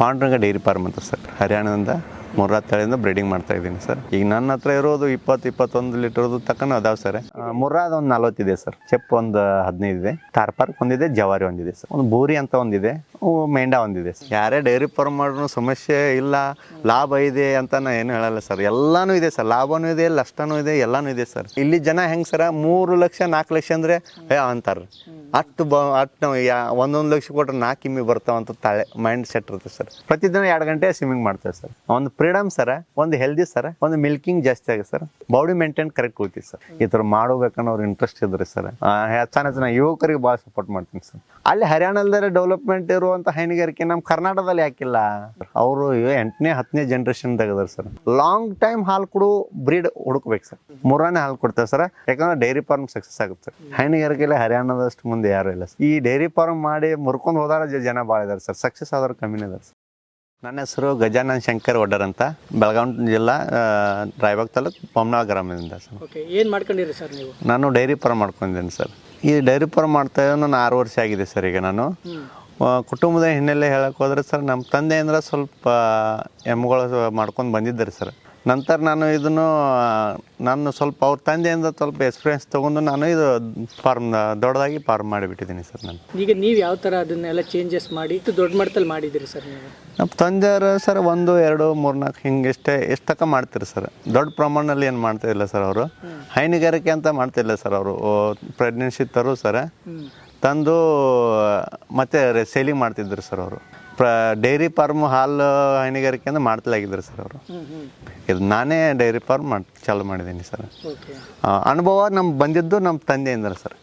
Panduranga dairy farm ಅಂತ sir. ಹರಿಯಾಣದಿಂದ ಮುರ್ರಾ ತಳಿಯಿಂದ ಬ್ರೀಡಿಂಗ್ ಮಾಡ್ತಾ ಇದ್ದೀನಿ ಸರ್. ಈಗ ನನ್ನ ಹತ್ರ ಇರೋದು ಇಪ್ಪತ್ತು, ಇಪ್ಪತ್ತೊಂದು ಲೀಟರ್ದು ತಕ್ಕನ ಅದಾವೆ ಸರ್. ಮುರ್ರಾದ ಒಂದು ನಲ್ವತ್ತಿದೆ ಸರ್. ಚೆಪ್ ಒಂದು ಹದಿನೈದು ಇದೆ. ತಾರ್ಪಾರ್ಕ್ ಒಂದಿದೆ ಜವಾರಿ ಒಂದಿದೆ ಸರ್. ಒಂದು ಬೂರಿ ಅಂತ ಒಂದಿದೆ ಮೆಂಡಾ ಒಂದಿದೆ ಸರ್. ಯಾರೇ ಡೈರಿ ಫಾರ್ಮ್ ಮಾಡೋ ಸಮಸ್ಯೆ ಇಲ್ಲ, ಲಾಭ ಇದೆ ಅಂತ ನಾನು ಏನು ಹೇಳಲ್ಲ ಸರ್. ಎಲ್ಲಾನು ಇದೆ ಸರ್. ಲಾಭನೂ ಇದೆ, ನಷ್ಟನೂ ಇದೆ, ಎಲ್ಲಾನು ಇದೆ ಸರ್. ಇಲ್ಲಿ ಜನ ಹೆಂಗೆ ಸರ್? ಮೂರು ಲಕ್ಷ, ನಾಲ್ಕು ಲಕ್ಷ ಅಂದರೆ ಅಂತಾರೆ ಅಷ್ಟು ಬ ಅಷ್ಟು ನಾವು ಯಾ, ಒಂದೊಂದು ಲಕ್ಷ ಕೊಟ್ಟರೆ ನಾಲ್ಕು ಕಿಮ್ಮಿ ಬರ್ತಾವಂತ ತಾಳೆ ಮೈಂಡ್ ಸೆಟ್ ಇರುತ್ತೆ ಸರ್. ಪ್ರತಿದಿನ ಎರಡು ಗಂಟೆ ಸ್ವಿಮ್ಮಿಂಗ್ ಮಾಡ್ತೇವೆ ಸರ್. ಒಂದು ಫ್ರೀಡಮ್ ಸರ, ಒಂದು ಹೆಲ್ದಿ ಸರ, ಒಂದು ಮಿಲ್ಕಿಂಗ್ ಜಾಸ್ತಿ ಆಗುತ್ತೆ ಸರ್. ಬಾಡಿ ಮೇಂಟೈನ್ ಕರೆಕ್ಟ್ ಹೋಗ್ತೀವಿ ಸರ್. ಈ ಥರ ಮಾಡಬೇಕನ್ನೋ ಅವ್ರ ಇಂಟ್ರೆಸ್ಟ್ ಇದ್ರಿ ಸರ್. ಚೆನ್ನಾಗಿ ಜನ ಯುವಕರಿಗೆ ಭಾಳ ಸಪೋರ್ಟ್ ಮಾಡ್ತೀನಿ ಸರ್. ಅಲ್ಲಿ ಹರಿಯಾಣದಲ್ಲೇ ಡೆವಲಪ್ಮೆಂಟ್ ಇರುವಂಥ ಹೈನುಗಾರಿಕೆ ನಮ್ಮ ಕರ್ನಾಟಕದಲ್ಲಿ ಯಾಕಿಲ್ಲ. ಅವರು ಎಂಟನೇ, ಹತ್ತನೇ ಜನ್ರೇಷನ್ ತೆಗೆದ್ರು ಸರ್. ಲಾಂಗ್ ಟೈಮ್ ಹಾಲು ಕೊಡು ಬ್ರೀಡ್ ಹುಡುಕ್ಬೇಕು ಸರ್. ಮೂರನೇ ಹಾಲು ಕೊಡ್ತೇವೆ ಸರ್. ಯಾಕಂದ್ರೆ ಡೈರಿ ಫಾರ್ಮ್ ಸಕ್ಸಸ್ ಆಗುತ್ತೆ ಸರ್. ಹೈನುಗಾರಿಕೆಯಲ್ಲಿ ಹರಿಯಾಣದಷ್ಟು ಮುಂದೆ ಯಾರು ಇಲ್ಲ ಸರ್. ಈ ಡೈರಿ ಫಾರ್ಮ್ ಮಾಡಿ ಮುರ್ಕೊಂಡು ಹೋದಾರ ಜನ ಭಾಳ ಇದಾರೆ ಸರ್. ಸಕ್ಸಸ್ ಆದ್ರೆ ಕಮ್ಮಿನೇ ಇದಾರೆ ಸರ್. ನನ್ನ ಹೆಸರು ಗಜಾನಂದ ಶಂಕರ್ ಒಡ್ಡರ್ ಅಂತ. ಬೆಳಗಾವಿ ಜಿಲ್ಲಾ ರಾಯಬಾಗ್ ತಾಲೂಕು ಬೊಮ್ಮನಾಳ ಗ್ರಾಮದಿಂದ ಸರ್. ಓಕೆ ಏನು ಮಾಡ್ಕೊಂಡಿರಿ ಸರ್ ನೀವು? ನಾನು ಡೈರಿ ಫಾರ್ಮ್ ಮಾಡ್ಕೊಂಡಿದ್ದೀನಿ ಸರ್. ಈ ಡೈರಿ ಫಾರ್ಮ್ ಮಾಡ್ತಾ ನಾನು ಆರು ವರ್ಷ ಆಗಿದೆ ಸರ್ ಈಗ ನಾನು. ಕುಟುಂಬದ ಹಿನ್ನೆಲೆ ಹೇಳಕ್ಕೆ ಹೋದ್ರೆ ಸರ್ ನಮ್ಮ ತಂದೆ ಅಂದ್ರೆ ಸ್ವಲ್ಪ ಎಮ್ಗಳು ಮಾಡ್ಕೊಂಡು ಬಂದಿದ್ದಾರೆ ಸರ್. ನಂತರ ನಾನು ಇದನ್ನು ನನ್ನ ನಾನು ಸ್ವಲ್ಪ ಅವ್ರ ತಂದೆಯಿಂದ ಸ್ವಲ್ಪ ಎಕ್ಸ್ಪೀರಿಯನ್ಸ್ ತೊಗೊಂಡು ನಾನು ಇದು ಫಾರ್ಮ್ ದೊಡ್ಡದಾಗಿ ಫಾರ್ಮ್ ಮಾಡಿಬಿಟ್ಟಿದ್ದೀನಿ ಸರ್ ನಾನು. ಈಗ ನೀವು ಯಾವ ಥರ ಅದನ್ನೆಲ್ಲ ಚೇಂಜಸ್ ಮಾಡಿ ಇಷ್ಟು ದೊಡ್ಡ ಮಟ್ಟದಲ್ಲಿ ಮಾಡಿದ್ದೀರಿ ಸರ್ ನೀವು? ನಮ್ಮ ತಂದೆಯವರು ಸರ್ ಒಂದು ಎರಡು ಮೂರು ನಾಲ್ಕು ಹಿಂಗೆ ಇಷ್ಟೇ ಎಷ್ಟು ತನಕ ಮಾಡ್ತೀರಿ ಸರ್. ದೊಡ್ಡ ಪ್ರಮಾಣದಲ್ಲಿ ಏನು ಮಾಡ್ತಾ ಇಲ್ಲ ಸರ್ ಅವರು. ಹೈನುಗಾರಿಕೆ ಅಂತ ಮಾಡ್ತಾ ಇಲ್ಲ ಸರ್ ಅವರು. ಪ್ರೆಗ್ನೆನ್ಸಿ ತರು ಸರ್. ತಂದು ಮತ್ತೆ ಸೇಲಿಂಗ್ ಮಾಡ್ತಿದ್ರು ಸರ್ ಅವರು. ಪ್ರ ಡೈರಿ ಫಾರ್ಮ್ ಹಾಲು ಹೈನುಗಾರಿಕೆ ಅಂದ್ರೆ ಮಾಡ್ತಲಾಗಿದ್ರು ಸರ್ ಅವರು. ಇದು ನಾನೇ ಡೈರಿ ಫಾರ್ಮ್ ಮಾಡಿ ಚಾಲು ಮಾಡಿದ್ದೀನಿ ಸರ್. ಅನುಭವ ನಮ್ಗೆ ಬಂದಿದ್ದು ನಮ್ಮ ತಂದೆಯಿಂದ ಸರ್.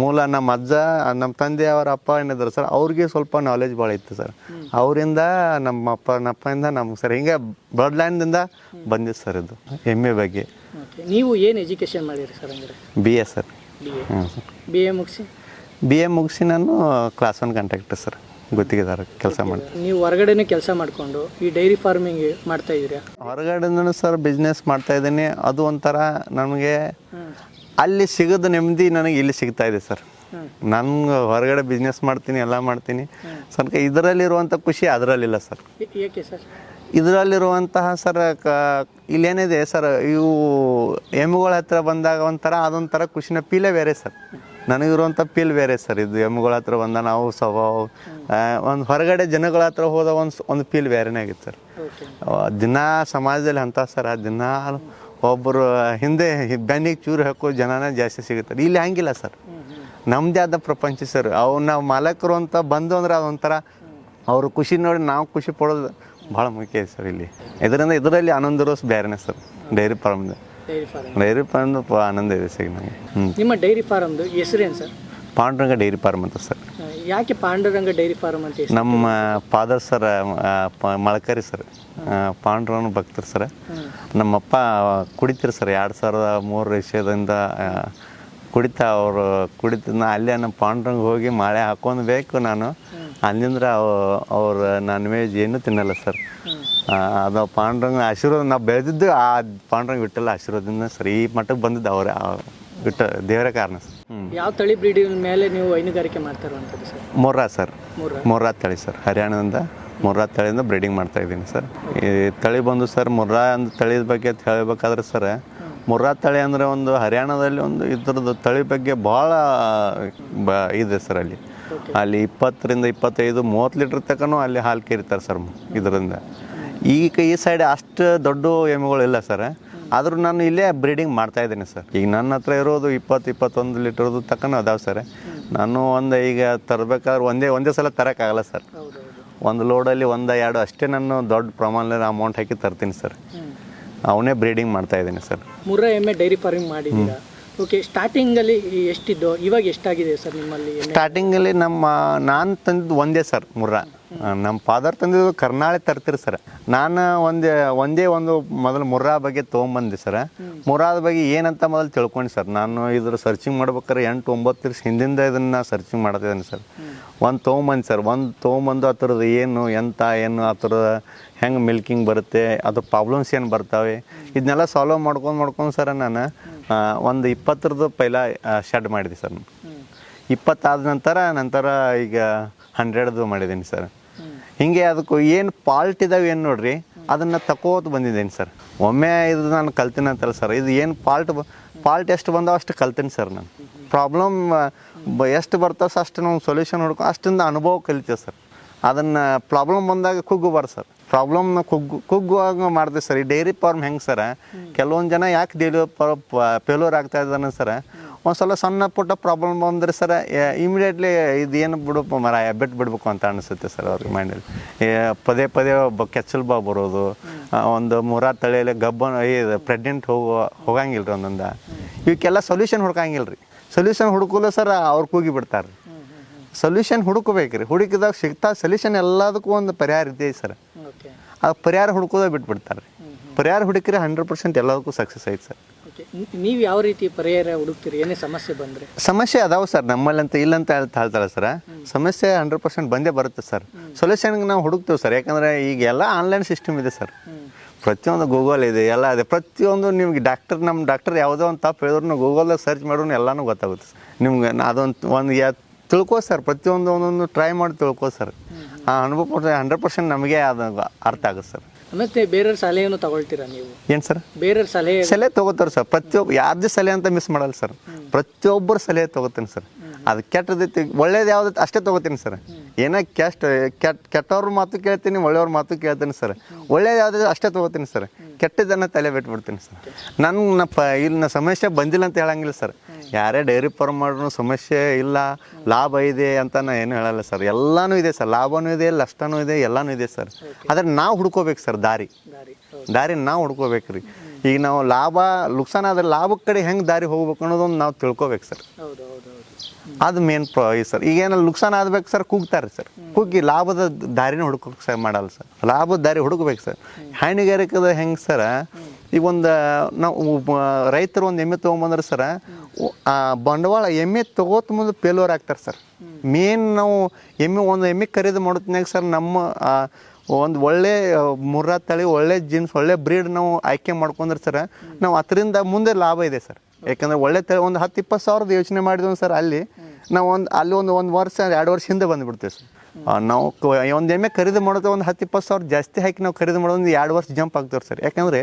ಮೂಲ ನಮ್ಮ ಅಜ್ಜ ನಮ್ಮ ತಂದೆ ಅವರ ಅಪ್ಪ ಏನಿದ್ರು ಸರ್ ಅವ್ರಿಗೆ ಸ್ವಲ್ಪ ನಾಲೆಜ್ ಭಾಳ ಇತ್ತು ಸರ್. ಅವರಿಂದ ನಮ್ಮ ಅಪ್ಪ ಅಪ್ಪಯಿಂದ ನಮ್ಗೆ ಸರ್ ಹಿಂಗೆ ಬ್ಲಡ್ ಲೈನ್ದಿಂದ ಬಂದಿತ್ತು ಸರ್ ಇದು ಎಮ್ಮೆ ಬಗ್ಗೆ. ನೀವು ಏನು ಎಜುಕೇಷನ್ ಮಾಡಿರಿ ಸರ್ ಅಂದರೆ B A sir. B A ಮುಗಿಸಿ? ಬಿ ಎ ಮುಗಿಸಿ ನಾನು ಕ್ಲಾಸ್ ಒನ್ ಕಾಂಟ್ಯಾಕ್ಟ್ ಸರ್. ಗುತ್ತಿಗೆದಾರ ಕೆಲಸ ಮಾಡಿ ನೀವು ಹೊರಗಡೆನೇ ಕೆಲಸ ಮಾಡಿಕೊಂಡು ಈ ಡೈರಿ ಫಾರ್ಮಿಂಗ್ ಮಾಡ್ತಾ ಇದ್ದೀರಾ? ಹೊರಗಡೆನೂ ಸರ್ ಬಿಸ್ನೆಸ್ ಮಾಡ್ತಾ ಇದ್ದೀನಿ. ಅದು ಒಂಥರ ನಮಗೆ ಅಲ್ಲಿ ಸಿಗೋದು ನೆಮ್ಮದಿ ನನಗೆ ಇಲ್ಲಿ ಸಿಗ್ತಾ ಇದೆ ಸರ್. ನಾನು ನನ್ಗೆ ಹೊರಗಡೆ ಬಿಸ್ನೆಸ್ ಮಾಡ್ತೀನಿ ಎಲ್ಲ ಮಾಡ್ತೀನಿ. ಸ್ವಲ್ಪ ಇದರಲ್ಲಿರುವಂಥ ಖುಷಿ ಅದರಲ್ಲಿಲ್ಲ ಸರ್. ಏಕೆ ಸರ್? ಇದರಲ್ಲಿರುವಂತಹ ಸರ್ ಕ, ಇಲ್ಲೇನಿದೆ ಸರ್, ಇವು ಎಮ್ಮುಗಳ ಹತ್ರ ಬಂದಾಗ ಒಂಥರ ಅದೊಂಥರ ಖುಷಿನ ಪೀಲೇ ಬೇರೆ ಸರ್. ನನಗಿರುವಂಥ ಪೀಲ್ ಬೇರೆ ಸರ್, ಇದು ಎಮ್ಮುಗಳ ಹತ್ರ ಬಂದ ನಾವು ಸ್ವಭಾವ ಒಂದು ಹೊರಗಡೆ ಜನಗಳ ಹತ್ರ ಹೋದ ಒಂದು ಒಂದು ಫೀಲ್ ಬೇರೆನೇ ಆಗಿತ್ತು ಸರ್. ದಿನಾ ಸಮಾಜದಲ್ಲಿ ಅಂತ ಸರ್, ದಿನ ಒಬ್ಬರು ಹಿಂದೆ ಬೆನ್ನಿಗೆ ಚೂರು ಹಾಕೋ ಜನನೇ ಜಾಸ್ತಿ ಸಿಗುತ್ತಾರೆ. ಇಲ್ಲಿ ಹಂಗಿಲ್ಲ ಸರ್. ನಮ್ಮದೇ ಆದ ಪ್ರಪಂಚ ಸರ್ ಅವ್ರು ನಾವು ಮಾಲಕರು ಅಂತ ಬಂದು ಅಂದ್ರೆ ಅದೊಂಥರ ಅವರು ಖುಷಿ ನೋಡಿ ನಾವು ಖುಷಿ ಪಡೋದು ಭಾಳ ಮುಖ್ಯ ಐತೆ ಸರ್ ಇಲ್ಲಿ. ಇದರಿಂದ ಇದರಲ್ಲಿ ಆನಂದ ರೋಸ್ ಬೇರೆನೇ sir. Dairy ಫಾರ್ಮ್ದು. Dairy farm. Dairy ಫಾರ್ಮ್ದು ಪ- ಆನಂದ ಇದೆ ಸರ್ ನನಗೆ ಹ್ಞೂ ನಿಮ್ಮ ಡೈರಿ ಹೆಸರು ಹೆಸರೇನು ಸರ್? ಪಾಂಡುರಂಗ ಡೈರಿ ಫಾರ್ಮ್ ಅಂತ ಸರ್. ಯಾಕೆ ಪಾಂಡುರಂಗ ಡೈರಿ ಫಾರ್ಮ್ ಅಂತ ಹೆಸರು? ನಮ್ಮ ಫಾದರ್ ಸರ್ ಮಳಕರಿ ಸರ್. ಪಾಂಡುರಂಗನ ಭಕ್ತರು ಸರ್. ನಮ್ಮಪ್ಪ ಕುಡಿತೀರಿ ಸರ್ ಎರಡು ಸಾವಿರದ ಮೂರು ವಿಷಯದಿಂದ ಆ, ಕುಡಿತಾ ಅವರು ಕುಡಿತ ನಾ ಅಲ್ಲೇ ನಮ್ಮ ಪಾಂಡ್ರಂಗ್ ಹೋಗಿ ಮಾಳೆ ಹಾಕೊಂಡು ಬೇಕು ನಾನು. ಅಲ್ಲಿಂದ್ರ ಅವ್ರ ನಾನ್ ವೆಜ್ ಏನು ತಿನ್ನಲ್ಲ ಸರ್. ಅದು ಪಾಂಡ್ರಂಗ ಆಶೀರ್ವಾದ ನಾವು ಬೆಳೆದಿದ್ದು ಆ ಪಾಂಡ್ರಂಗ್ ಬಿಟ್ಟಲ್ಲ ಆಶೀರ್ವಾದದಿಂದ ಸರಿ ಈ ಮಟ್ಟಕ್ಕೆ ಬಂದಿದ್ದು ಅವರೇ ಬಿಟ್ಟ ದೇವರ ಕಾರಣ ಸರ್. ಯಾವ ತಳಿ ಬ್ರೀಡಿನ ಮೇಲೆ ನೀವು ಹೈನುಗಾರಿಕೆ ಮಾಡ್ತಾರೆ ಸರ್? ಮೊರ್ರಾ ಸರ್. ಮೊರ್ರಾ. ತಳಿ ಸರ್. ಹರಿಯಾಣದಿಂದ ಮೊರ್ರಾ ತಳಿಯಿಂದ ಬ್ರೀಡಿಂಗ್ ಮಾಡ್ತಾ ಇದ್ದೀನಿ ಸರ್. ಈ ತಳಿ ಬಂದು ಸರ್ ಮೊರ್ರಾ ಅಂದ ತಳಿದ ಬಗ್ಗೆ ಅಂತ ಹೇಳಬೇಕಾದ್ರೆ ಸರ್ ಮೊರ್ರಾ ತಳಿ ಅಂದರೆ ಒಂದು ಹರಿಯಾಣದಲ್ಲಿ ಒಂದು ಇದ್ರದ್ದು ತಳಿ ಬಗ್ಗೆ ಭಾಳ ಬ ಇದೆ ಸರ್ ಅಲ್ಲಿ. ಅಲ್ಲಿ ಇಪ್ಪತ್ತರಿಂದ ಇಪ್ಪತ್ತೈದು ಮೂವತ್ತು ಲೀಟ್ರ್ ತಕ್ಕನೂ ಅಲ್ಲಿ ಹಾಲು ಕೇರಿತಾರೆ ಸರ್ ಇದರಿಂದ. ಈಗ ಈ ಸೈಡ್ ಅಷ್ಟು ದೊಡ್ಡ ಎಮ್ಮೆಗಳಿಲ್ಲ ಸರ್. ಆದರೂ ನಾನು ಇಲ್ಲೇ ಬ್ರೀಡಿಂಗ್ ಮಾಡ್ತಾ ಇದ್ದೀನಿ ಸರ್. ಈಗ ನನ್ನ ಹತ್ರ ಇರೋದು ಇಪ್ಪತ್ತು ಇಪ್ಪತ್ತೊಂದು ಲೀಟ್ರದ್ದು ತಕ್ಕನೂ ಅದಾವೆ ಸರ್. ನಾನು ಒಂದು ಈಗ ತರಬೇಕಾದ್ರೆ ಒಂದೇ ಒಂದೇ ಸಲ ತರೋಕ್ಕಾಗಲ್ಲ ಸರ್. ಒಂದು ಲೋಡಲ್ಲಿ ಒಂದು ಎರಡು ಅಷ್ಟೇ ನಾನು ದೊಡ್ಡ ಪ್ರಮಾಣದಲ್ಲಿ ಅಮೌಂಟ್ ಹಾಕಿ ತರ್ತೀನಿ ಸರ್. ಅವನೇ ಬ್ರೀಡಿಂಗ್ ಮಾಡ್ತಾ ಇದ್ದೀನಿ ಸರ್. ಮುರ್ರಾ ಎಮ್ಮೆ ಡೈರಿ ಫಾರ್ಮಿಂಗ್ ಮಾಡಿದ್ದೀರಾ ಓಕೆ ಸ್ಟಾರ್ಟಿಂಗಲ್ಲಿ ಎಷ್ಟಿದ್ದು? ಇವಾಗ ಎಷ್ಟಾಗಿದೆ ಸರ್ ನಿಮ್ಮಲ್ಲಿ ಸ್ಟಾರ್ಟಿಂಗಲ್ಲಿ ನಮ್ಮ, ನಾನು ತಂದಿದ್ದು ಒಂದೇ ಸರ್ ಮುರ್ರಾ. ನಮ್ಮ ಫಾದರ್ ತಂದಿದ್ದು ಕರ್ನಾಳೆ ತರ್ತೀರಿ ಸರ್. ನಾನು ಒಂದೇ ಒಂದೇ ಒಂದು ಮೊದಲು ಮುರ್ರಾ ಬಗ್ಗೆ ತೊಗೊಂಬಂದೆ ಸರ್. ಮುರಾದ ಬಗ್ಗೆ ಏನಂತ ಮೊದಲು ತಿಳ್ಕೊಂಡು ಸರ್. ನಾನು ಇದ್ರ ಸರ್ಚಿಂಗ್ ಮಾಡ್ಬೇಕಾದ್ರೆ ಎಂಟು, ಒಂಬತ್ತು ವರ್ಷ ಹಿಂದಿಂದ ಇದನ್ನು ಸರ್ಚಿಂಗ್ ಮಾಡ್ತಿದ್ದೀನಿ ಸರ್. ಒಂದು ತೊಗೊಂಬಂದು ಸರ್. ಒಂದು ತೊಗೊಂಬಂದು ಆ ಥರದ್ದು ಏನು, ಎಂತ, ಏನು ಆ ಥರದ ಹೆಂಗೆ ಮಿಲ್ಕಿಂಗ್ ಬರುತ್ತೆ, ಅದ್ರ ಪ್ರಾಬ್ಲಮ್ಸ್ ಏನು ಬರ್ತಾವೆ, ಇದನ್ನೆಲ್ಲ ಸಾಲ್ವ್ ಮಾಡ್ಕೊಂಡು ಮಾಡ್ಕೊಂಡು ಸರ್ ನಾನು. ಒಂದು ಇಪ್ಪತ್ತರದ್ದು ಪೈಲ ಶೆಡ್ ಮಾಡಿದೆ ಸರ್. ಇಪ್ಪತ್ತಾದ ನಂತರ ನಂತರ ಈಗ ಹಂಡ್ರೆಡ್ದು ಮಾಡಿದ್ದೀನಿ ಸರ್. ಹಿಂಗೆ ಅದಕ್ಕೂ ಏನು ಫಾಲ್ಟ್ ಇದಾವೆ ಏನು ನೋಡ್ರಿ, ಅದನ್ನು ತಕೋತ ಬಂದಿದ್ದೀನಿ ಸರ್. ಒಮ್ಮೆ ಇದು ನಾನು ಕಲ್ತೀನಿ ಅಂತಲ್ಲ ಸರ್, ಇದು ಏನು ಫಾಲ್ಟ್ ಫಾಲ್ಟ್ ಎಷ್ಟು ಬಂದಾವ ಅಷ್ಟು ಕಲ್ತೀನಿ ಸರ್ ನಾನು. ಪ್ರಾಬ್ಲಮ್ ಎಷ್ಟು ಬರ್ತಾವ ಅಷ್ಟು ನಾವು ಸೊಲ್ಯೂಷನ್ ಹುಡ್ಕೊ, ಅಷ್ಟಿಂದ ಅನುಭವ ಕಲಿತೇವೆ ಸರ್. ಅದನ್ನು ಪ್ರಾಬ್ಲಮ್ ಬಂದಾಗ ಕುಗ್ಗಬಾರ್ದು ಸರ್ ಪ್ರಾಬ್ಲಮ್ನ ಕುಗ್ಗು, ಕುಗ್ಗುವಾಗ ಮಾಡಿದೆ ಸರ್ ಈ ಡೈರಿ ಫಾರ್ಮ್ ಹೆಂಗೆ ಸರ ಕೆಲವೊಂದು ಜನ ಯಾಕೆ ಡೈರಿ ಫೇಲ್ಯೂರ್ ಆಗ್ತಾ ಇದ್ದಾನೆ ಸರ ಒಂದು ಸಲ ಸಣ್ಣ ಪುಟ್ಟ ಪ್ರಾಬ್ಲಮ್ ಬಂದರೆ ಸರ ಇಮಿಡಿಯೇಟ್ಲಿ ಇದು ಏನು ಬಿಡಪ್ಪ ಮರ ಬಿಟ್ಟು ಬಿಡ್ಬೇಕು ಅಂತ ಅನಿಸುತ್ತೆ ಸರ್ ಅವ್ರಿಗೆ ಮೈಂಡಲ್ಲಿ ಪದೇ ಪದೇ ಒಬ್ಬ ಕೆಚ್ಚಲ್ ಬಾ ಬರೋದು ಒಂದು ಮೂರ ತಳಿಯಲ್ಲಿ ಗಬ್ಬ ಇದು ಪ್ರೆಗ್ನೆಂಟ್ ಹೋಗೋ ಹೋಗಂಗಿಲ್ಲ ರೀ ಒಂದೊಂದು. ಇವಕ್ಕೆಲ್ಲ ಸೊಲ್ಯೂಷನ್ ಹುಡ್ಕಂಗಿಲ್ಲ ರೀ ಸೊಲ್ಯೂಷನ್ ಹುಡುಕಲು ಸರ್ ಅವ್ರು ಕೂಗಿ ಬಿಡ್ತಾರೆ ಸೊಲ್ಯೂಷನ್ ಹುಡುಕಬೇಕು ರೀ ಹುಡುಕಿದಾಗ ಸಿಗ್ತಾ ಸೊಲ್ಯೂಷನ್ ಎಲ್ಲದಕ್ಕೂ ಒಂದು ಪರಿಹಾರ ಇದೆ ಸರ್. ಆ ಪರಿಹಾರ ಹುಡುಕೋದೇ ಬಿಟ್ಬಿಡ್ತಾರೆ. ಪರಿಹಾರ ಹುಡುಕಿದ್ರೆ ಹಂಡ್ರೆಡ್ ಪರ್ಸೆಂಟ್ ಎಲ್ಲದಕ್ಕೂ ಸಕ್ಸಸ್ ಐತೆ ಸರ್. ನೀವು ಯಾವ ರೀತಿ ಪರಿಹಾರ ಹುಡುಕ್ತೀರಿ? ಏನೇ ಸಮಸ್ಯೆ ಬಂದರೆ? ಸಮಸ್ಯೆ ಅದಾವೆ ಸರ್. ನಮ್ಮಲ್ಲಂತ ಇಲ್ಲಂತ ಹೇಳ್ತಾ ಹೇಳ್ತಾರೆ ಸರ್. ಸಮಸ್ಯೆ ಹಂಡ್ರೆಡ್ ಪರ್ಸೆಂಟ್ ಬಂದೇ ಬರುತ್ತೆ ಸರ್. ಸೊಲ್ಯೂಷನ್ಗೆ ನಾವು ಹುಡುಕ್ತೇವೆ ಸರ್. ಯಾಕಂದರೆ ಈಗ ಎಲ್ಲ ಆನ್ಲೈನ್ ಸಿಸ್ಟಮ್ ಇದೆ ಸರ್. ಪ್ರತಿಯೊಂದು ಗೂಗಲ್ ಇದೆ ಎಲ್ಲ ಇದೆ. ಪ್ರತಿಯೊಂದು ನಿಮ್ಗೆ ಡಾಕ್ಟರ್ ನಮ್ಮ ಡಾಕ್ಟರ್ ಯಾವುದೋ ಒಂದು ತಪ್ಪು ಹೇಳಿದ್ರು ಗೂಗಲ್ದಾಗ ಸರ್ಚ್ ಮಾಡೋನು ಎಲ್ಲನೂ ಗೊತ್ತಾಗುತ್ತೆ ಸರ್. ನಿಮ್ಗೆ ಅದೊಂದು ಒಂದು ಯಾ ತಿಳ್ಕೋ ಸರ್ ಪ್ರತಿಯೊಂದು ಒಂದೊಂದು ಟ್ರೈ ಮಾಡಿ ತಿಳ್ಕೋ ಸರ್. ಆ ಅನುಭವ ಹಂಡ್ರೆಡ್ ಪರ್ಸೆಂಟ್ ನಮಗೆ ಅದು ಅರ್ಥ ಆಗುತ್ತೆ ಸರ್. ಮತ್ತೆ ಬೇರೆಯವ್ರ ಸಲಹೆಯನ್ನು ತಗೊಳ್ತೀರಾ ನೀವು? ಏನು ಸರ್? ಬೇರೆಯವ್ರ ಸಲಹೆ? ಸಲಹೆ ತಗೋತಾರೆ ಸರ್. ಪ್ರತಿಯೊಬ್ಬ ಯಾರ್ದು ಸಲಹೆ ಅಂತ ಮಿಸ್ ಮಾಡಲ್ಲ ಸರ್. ಪ್ರತಿಯೊಬ್ಬರು ಸಲಹೆ ತಗೋತೀನಿ ಸರ್. ಅದು ಕೆಟ್ಟದೈತಿ ಒಳ್ಳೇದು ಯಾವ್ದು ಅಷ್ಟೇ ತಗೋತೀನಿ ಸರ್. ಏನೋ ಕೆಟ್ಟ ಕೆಟ್ಟ ಕೆಟ್ಟವ್ರ ಮಾತು ಕೇಳ್ತೀನಿ ಒಳ್ಳೆಯವ್ರ ಮಾತು ಕೇಳ್ತೀನಿ ಸರ್. ಒಳ್ಳೇದು ಯಾವ್ದು ಅಷ್ಟೇ ತಗೋತೀನಿ ಸರ್. ಕೆಟ್ಟದನ್ನ ತಲೆ ಬಿಟ್ಬಿಡ್ತೀನಿ ಸರ್. ನನ್ನ ಪ ಇಲ್ಲಿ ಸಮಸ್ಯೆ ಬಂದಿಲ್ಲ ಅಂತ ಹೇಳಂಗಿಲ್ಲ ಸರ್. ಯಾರೇ ಡೈರಿ ಫಾರ್ಮ್ ಮಾಡ್ರು ಸಮಸ್ಯೆ ಇಲ್ಲ ಲಾಭ ಇದೆ ಅಂತ ನಾ ಏನು ಹೇಳಲ್ಲ ಸರ್ ಎಲ್ಲಾನು ಇದೆ ಸರ್ ಲಾಭನೂ ಇದೆ ನಷ್ಟನೂ ಇದೆ ಎಲ್ಲನೂ ಇದೆ ಸರ್ ಆದರೆ ನಾವು ಹುಡ್ಕೋಬೇಕು ಸರ್ ದಾರಿ. ದಾರಿ ನಾವು ಹುಡ್ಕೋಬೇಕು ರೀ. ಈಗ ನಾವು ಲಾಭ ನುಕ್ಸಾನ ಆದ್ರೆ ಲಾಭದ ಕಡೆ ಹೆಂಗೆ ದಾರಿ ಹೋಗ್ಬೇಕು ಅನ್ನೋದೊಂದು ನಾವು ತಿಳ್ಕೊಬೇಕು ಸರ್ ಅದು ಮೇನ್ ಪ್ರ ಸರ್ ಈಗ ನುಕ್ಸಾನ ಲುಕ್ಸಾನ್ ಆಗ್ಬೇಕು ಸರ್ ಕೂಗ್ತಾರೆ ಸರ್ ಕೂಗಿ ಲಾಭದ ದಾರಿನ ಹುಡ್ಕೋಕೆ ಸರ್ ಮಾಡಲ್ಲ ಸರ್ ಲಾಭದ ದಾರಿ ಹುಡುಕ್ಬೇಕು ಸರ್ ಹೈನುಗಾರಿಕೆದ ಹೆಂಗೆ ಸರ ಈಗ ಒಂದು, ನಾವು ರೈತರು ಒಂದು ಎಮ್ಮೆ ತೊಗೊಂಬಂದ್ರೆ ಸರ್ ಆ ಬಂಡವಾಳ ಎಮ್ಮೆ ತೊಗೋತ ಮುಂದೆ ಫೇಲ್ಯೂರ್ ಆಗ್ತಾರೆ ಸರ್. ಮೇನ್ ನಾವು ಎಮ್ಮೆ, ಒಂದು ಎಮ್ಮೆ ಖರೀದಿ ಮಾಡೋತ್ನಾಗ ಸರ್ ನಮ್ಮ ಒಂದು ಒಳ್ಳೆ ಮುರ್ರಾ ತಳಿ, ಒಳ್ಳೆ ಜೀನ್ಸ್, ಒಳ್ಳೆ ಬ್ರೀಡ್ ನಾವು ಆಯ್ಕೆ ಮಾಡ್ಕೊಂಡ್ರೆ ಸರ್, ನಾವು ಅದರಿಂದ ಮುಂದೆ ಲಾಭ ಇದೆ ಸರ್. ಯಾಕಂದ್ರೆ ಒಳ್ಳೆ ತಳಿ, ಒಂದು ಹತ್ತು ಇಪ್ಪತ್ತು ಸಾವಿರದ ಯೋಚನೆ ಮಾಡಿದ್ವಿ ಸರ್ ಅಲ್ಲಿ, ನಾವು ಒಂದು, ಅಲ್ಲಿ ಒಂದು ಒಂದು ವರ್ಷ, ಎರಡು ವರ್ಷ ಹಿಂದೆ ಬಂದುಬಿಡ್ತೇವೆ ಸರ್. ನಾವು ಒಂದು ಎಮ್ಮೆ ಖರೀದಿ ಮಾಡೋದು ಒಂದು ಹತ್ತು ಇಪ್ಪತ್ತು ಸಾವಿರ ಜಾಸ್ತಿ ಹಾಕಿ ನಾವು ಖರೀದಿ ಮಾಡೋದು ಒಂದು ಎರಡು ವರ್ಷ ಜಂಪ್ ಆಗ್ತವ್ರಿ ಸರ್. ಯಾಕಂದ್ರೆ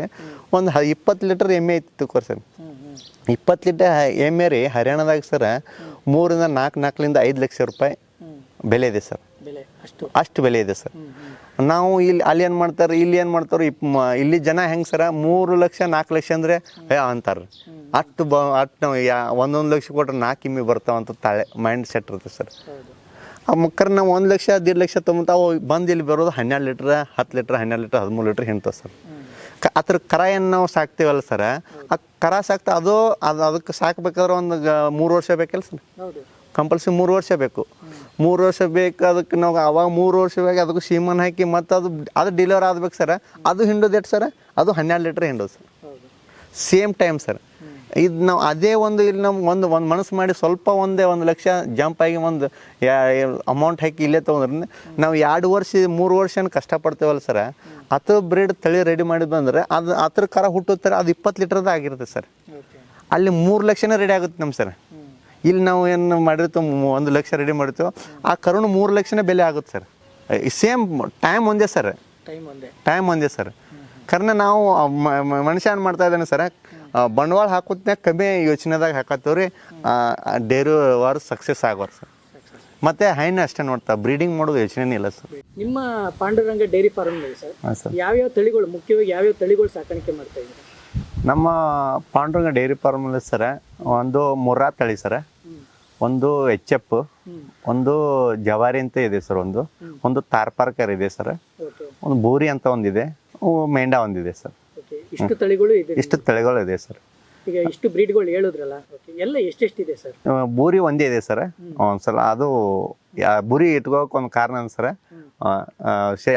ಒಂದು ಹ ಇಪ್ಪತ್ತು ಲೀಟರ್ ಎಮ್ಮೆ ಇತ್ತು ಸರ್. ಇಪ್ಪತ್ತು ಲೀಟರ್ ಎಮ್ಮೆ ರೀ ಹರಿಯಾಣದಾಗ ಸರ್ ಮೂರಿಂದ ನಾಲ್ಕು ನಾಲ್ಕರಿಂದ ಐದು ಲಕ್ಷ ರೂಪಾಯಿ ಬೆಲೆ ಇದೆ ಸರ್. ಅಷ್ಟು. ಅಷ್ಟು ಬೆಲೆ ಇದೆ ಸರ್. ನಾವು ಇಲ್ಲಿ ಅಲ್ಲಿ ಏನು ಮಾಡ್ತಾರೆ ಇಲ್ಲಿ ಏನು ಮಾಡ್ತಾರೆ ಇಪ್ ಇಲ್ಲಿ ಜನ ಹೆಂಗೆ ಸರ ಮೂರು ಲಕ್ಷ ನಾಲ್ಕು ಲಕ್ಷ ಅಂದರೆ ಅಂತಾರೆ. ಅಷ್ಟು ಬ ಅಷ್ಟು ನಾವು ಯಾ ಒಂದೊಂದು ಲಕ್ಷ ಕೊಟ್ಟರೆ ನಾಲ್ಕು ಇಮ್ಮಿ ಬರ್ತಾವಂತ ತಾಳೆ ಮೈಂಡ್ ಸೆಟ್ ಇರುತ್ತೆ ಸರ್. ಆ ಮಕ್ಕರ್ ನಾವು ಒಂದು ಲಕ್ಷ ದೀಡ್ ಲಕ್ಷ ತೊಗೊಂತಾವು ಬಂದು ಇಲ್ಲಿ ಬರೋದು ಹನ್ನೆರಡು ಲೀಟ್ರ್ ಹತ್ತು ಲೀಟ್ರ್ ಹನ್ನೆರಡು ಲೀಟ್ರ್ ಹದಿಮೂರು ಲೀಟ್ರ್ ಹಿಂತ ಸರ್. ಕ ಅದ್ರ ಕರಾಯನ್ನು ಏನು ನಾವು ಸಾಕ್ತೀವಲ್ಲ ಸರ್ ಆ ಕರ ಸಾಕ್ತಾ ಅದು ಅದು ಅದಕ್ಕೆ ಸಾಕ್ಬೇಕಾದ್ರೆ ಒಂದು ಗ- ಮೂರು ವರ್ಷ ಬೇಕಲ್ಲ ಸರ್. ಕಂಪಲ್ಸರಿ ಮೂರು ವರ್ಷ ಬೇಕು. ಮೂರು ವರ್ಷ ಬೇಕು ಅದಕ್ಕೆ ನಾವು ಅವಾಗ ಮೂರು ವರ್ಷವಾಗಿ ಅದಕ್ಕೆ ಸೀಮನ್ ಹಾಕಿ ಮತ್ತು ಅದು ಅದು ಡಿಲಿವರ್ ಆಗ್ಬೇಕು ಸರ್. ಅದು ಹಿಂಡೋದು ಎಷ್ಟು ಸರ್ ಅದು ಹನ್ನೆರಡು ಲೀಟ್ರ್ ಹಿಂಡೋದು ಸರ್. Same time sir. ಇದು ನಾವು ಅದೇ ಒಂದು ಇಲ್ಲಿ ನಮ್ಗೆ ಒಂದು ಒಂದು ಮನಸ್ಸು ಮಾಡಿ ಸ್ವಲ್ಪ ಒಂದೇ ಒಂದು ಲಕ್ಷ ಜಂಪ್ ಆಗಿ ಒಂದು ಅಮೌಂಟ್ ಹಾಕಿ ಇಲ್ಲೇ ತೊಗೊಂಡ್ರೆ ನಾವು ಎರಡು ವರ್ಷ ಮೂರು ವರ್ಷ ಕಷ್ಟಪಡ್ತೇವಲ್ಲ ಸರ್ ಹತ್ತು ಬ್ರೀಡ್ ತಳಿ ರೆಡಿ ಮಾಡಿ ಬಂದರೆ ಅದು ಹತ್ರ ಕರ ಹುಟ್ಟುತ್ತಾರೆ ಅದು ಇಪ್ಪತ್ತು ಲೀಟ್ರದ ಆಗಿರುತ್ತೆ ಸರ್ ಅಲ್ಲಿ ಮೂರು ಲಕ್ಷನೇ ರೆಡಿ ಆಗುತ್ತೆ ನಮ್ಮ ಸರ್ ಇಲ್ಲಿ ನಾವು ಏನು ಮಾಡಿರ್ತೀವಿ ಒಂದು ಲಕ್ಷ ರೆಡಿ ಮಾಡ್ತೀವೋ ಆ ಕರುಣು ಮೂರು ಲಕ್ಷನೇ ಬೆಲೆ ಆಗುತ್ತೆ ಸರ್ ಸೇಮ್ ಟೈಮ್ ಒಂದೇ ಸರ್ ಟೈಮ್ ಒಂದೇ. ಸರ್ ಕಾರಣ ನಾವು ಮನುಷ್ಯ ಏನು ಮಾಡ್ತಾ ಇದ್ದಾನೆ ಸರ್ ಬಂಡವಾಳ ಹಾಕೋತ್ನಾಗ ಕಮ್ಮಿ ಯೋಚನೆದಾಗ ಹಾಕತ್ತವ್ರಿ. ಡೇರಿ ವಾರ ಸಕ್ಸಸ್ ಆಗೋರು ಸರ್. ಮತ್ತೆ ಹೈನು ಅಷ್ಟೇ ನೋಡ್ತಾ ಬ್ರೀಡಿಂಗ್ ಮಾಡೋದು ಯೋಚನೆ ಇಲ್ಲ ಸರ್. ನಿಮ್ಮ ಪಾಂಡುರಂಗ ಡೈರಿ ಫಾರ್ಮ್ ಸರ್. ಯಾವ್ಯಾವ ತಳಿಗಳು ಮುಖ್ಯವಾಗಿ ಯಾವ್ಯಾವ ತಳಿಗಳು ಸಾಕಾಣಿಕೆ ಮಾಡ್ತಾ ಇದ್ದೀರಾ ನಮ್ಮ ಪಾಂಡುರಂಗ ಡೈರಿ ಫಾರ್ಮಲ್ಲಿ ಸರ ಒಂದು ಮುರ್ರಾ ತಳಿ ಸರ ಒಂದು ಎಚ್ ಎಫ್ ಒಂದು ಜವಾರಿ ಅಂತ ಇದೆ ಸರ್ ಒಂದು. ಒಂದು ತಾರ್ಪಾರ್ಕರ್ ಇದೆ ಸರ್. ಒಂದು ಬೂರಿ ಅಂತ ಒಂದಿದೆ ಮೇಂಡಾ ಒಂದಿದೆ ಸರ್. ಇಷ್ಟು ತಳಿಗಳು ಇದೆ ಇಷ್ಟು ತಳಿಗಳು ಇದೆ ಸರ್. ಈಗ ಇಷ್ಟು ಬ್ರೀಡ್ಗಳು ಹೇಳಿದ್ರಲ್ಲ ಎಲ್ಲ ಎಷ್ಟೆಷ್ಟಿದೆ ಸರ್? ಬೂರಿ ಒಂದೇ ಇದೆ ಸರ್. ಒಂದ್ಸಲ ಅದು ಬುರಿ ಇಟ್ಕೋಕ್ ಒಂದು ಕಾರಣ ಸರ್?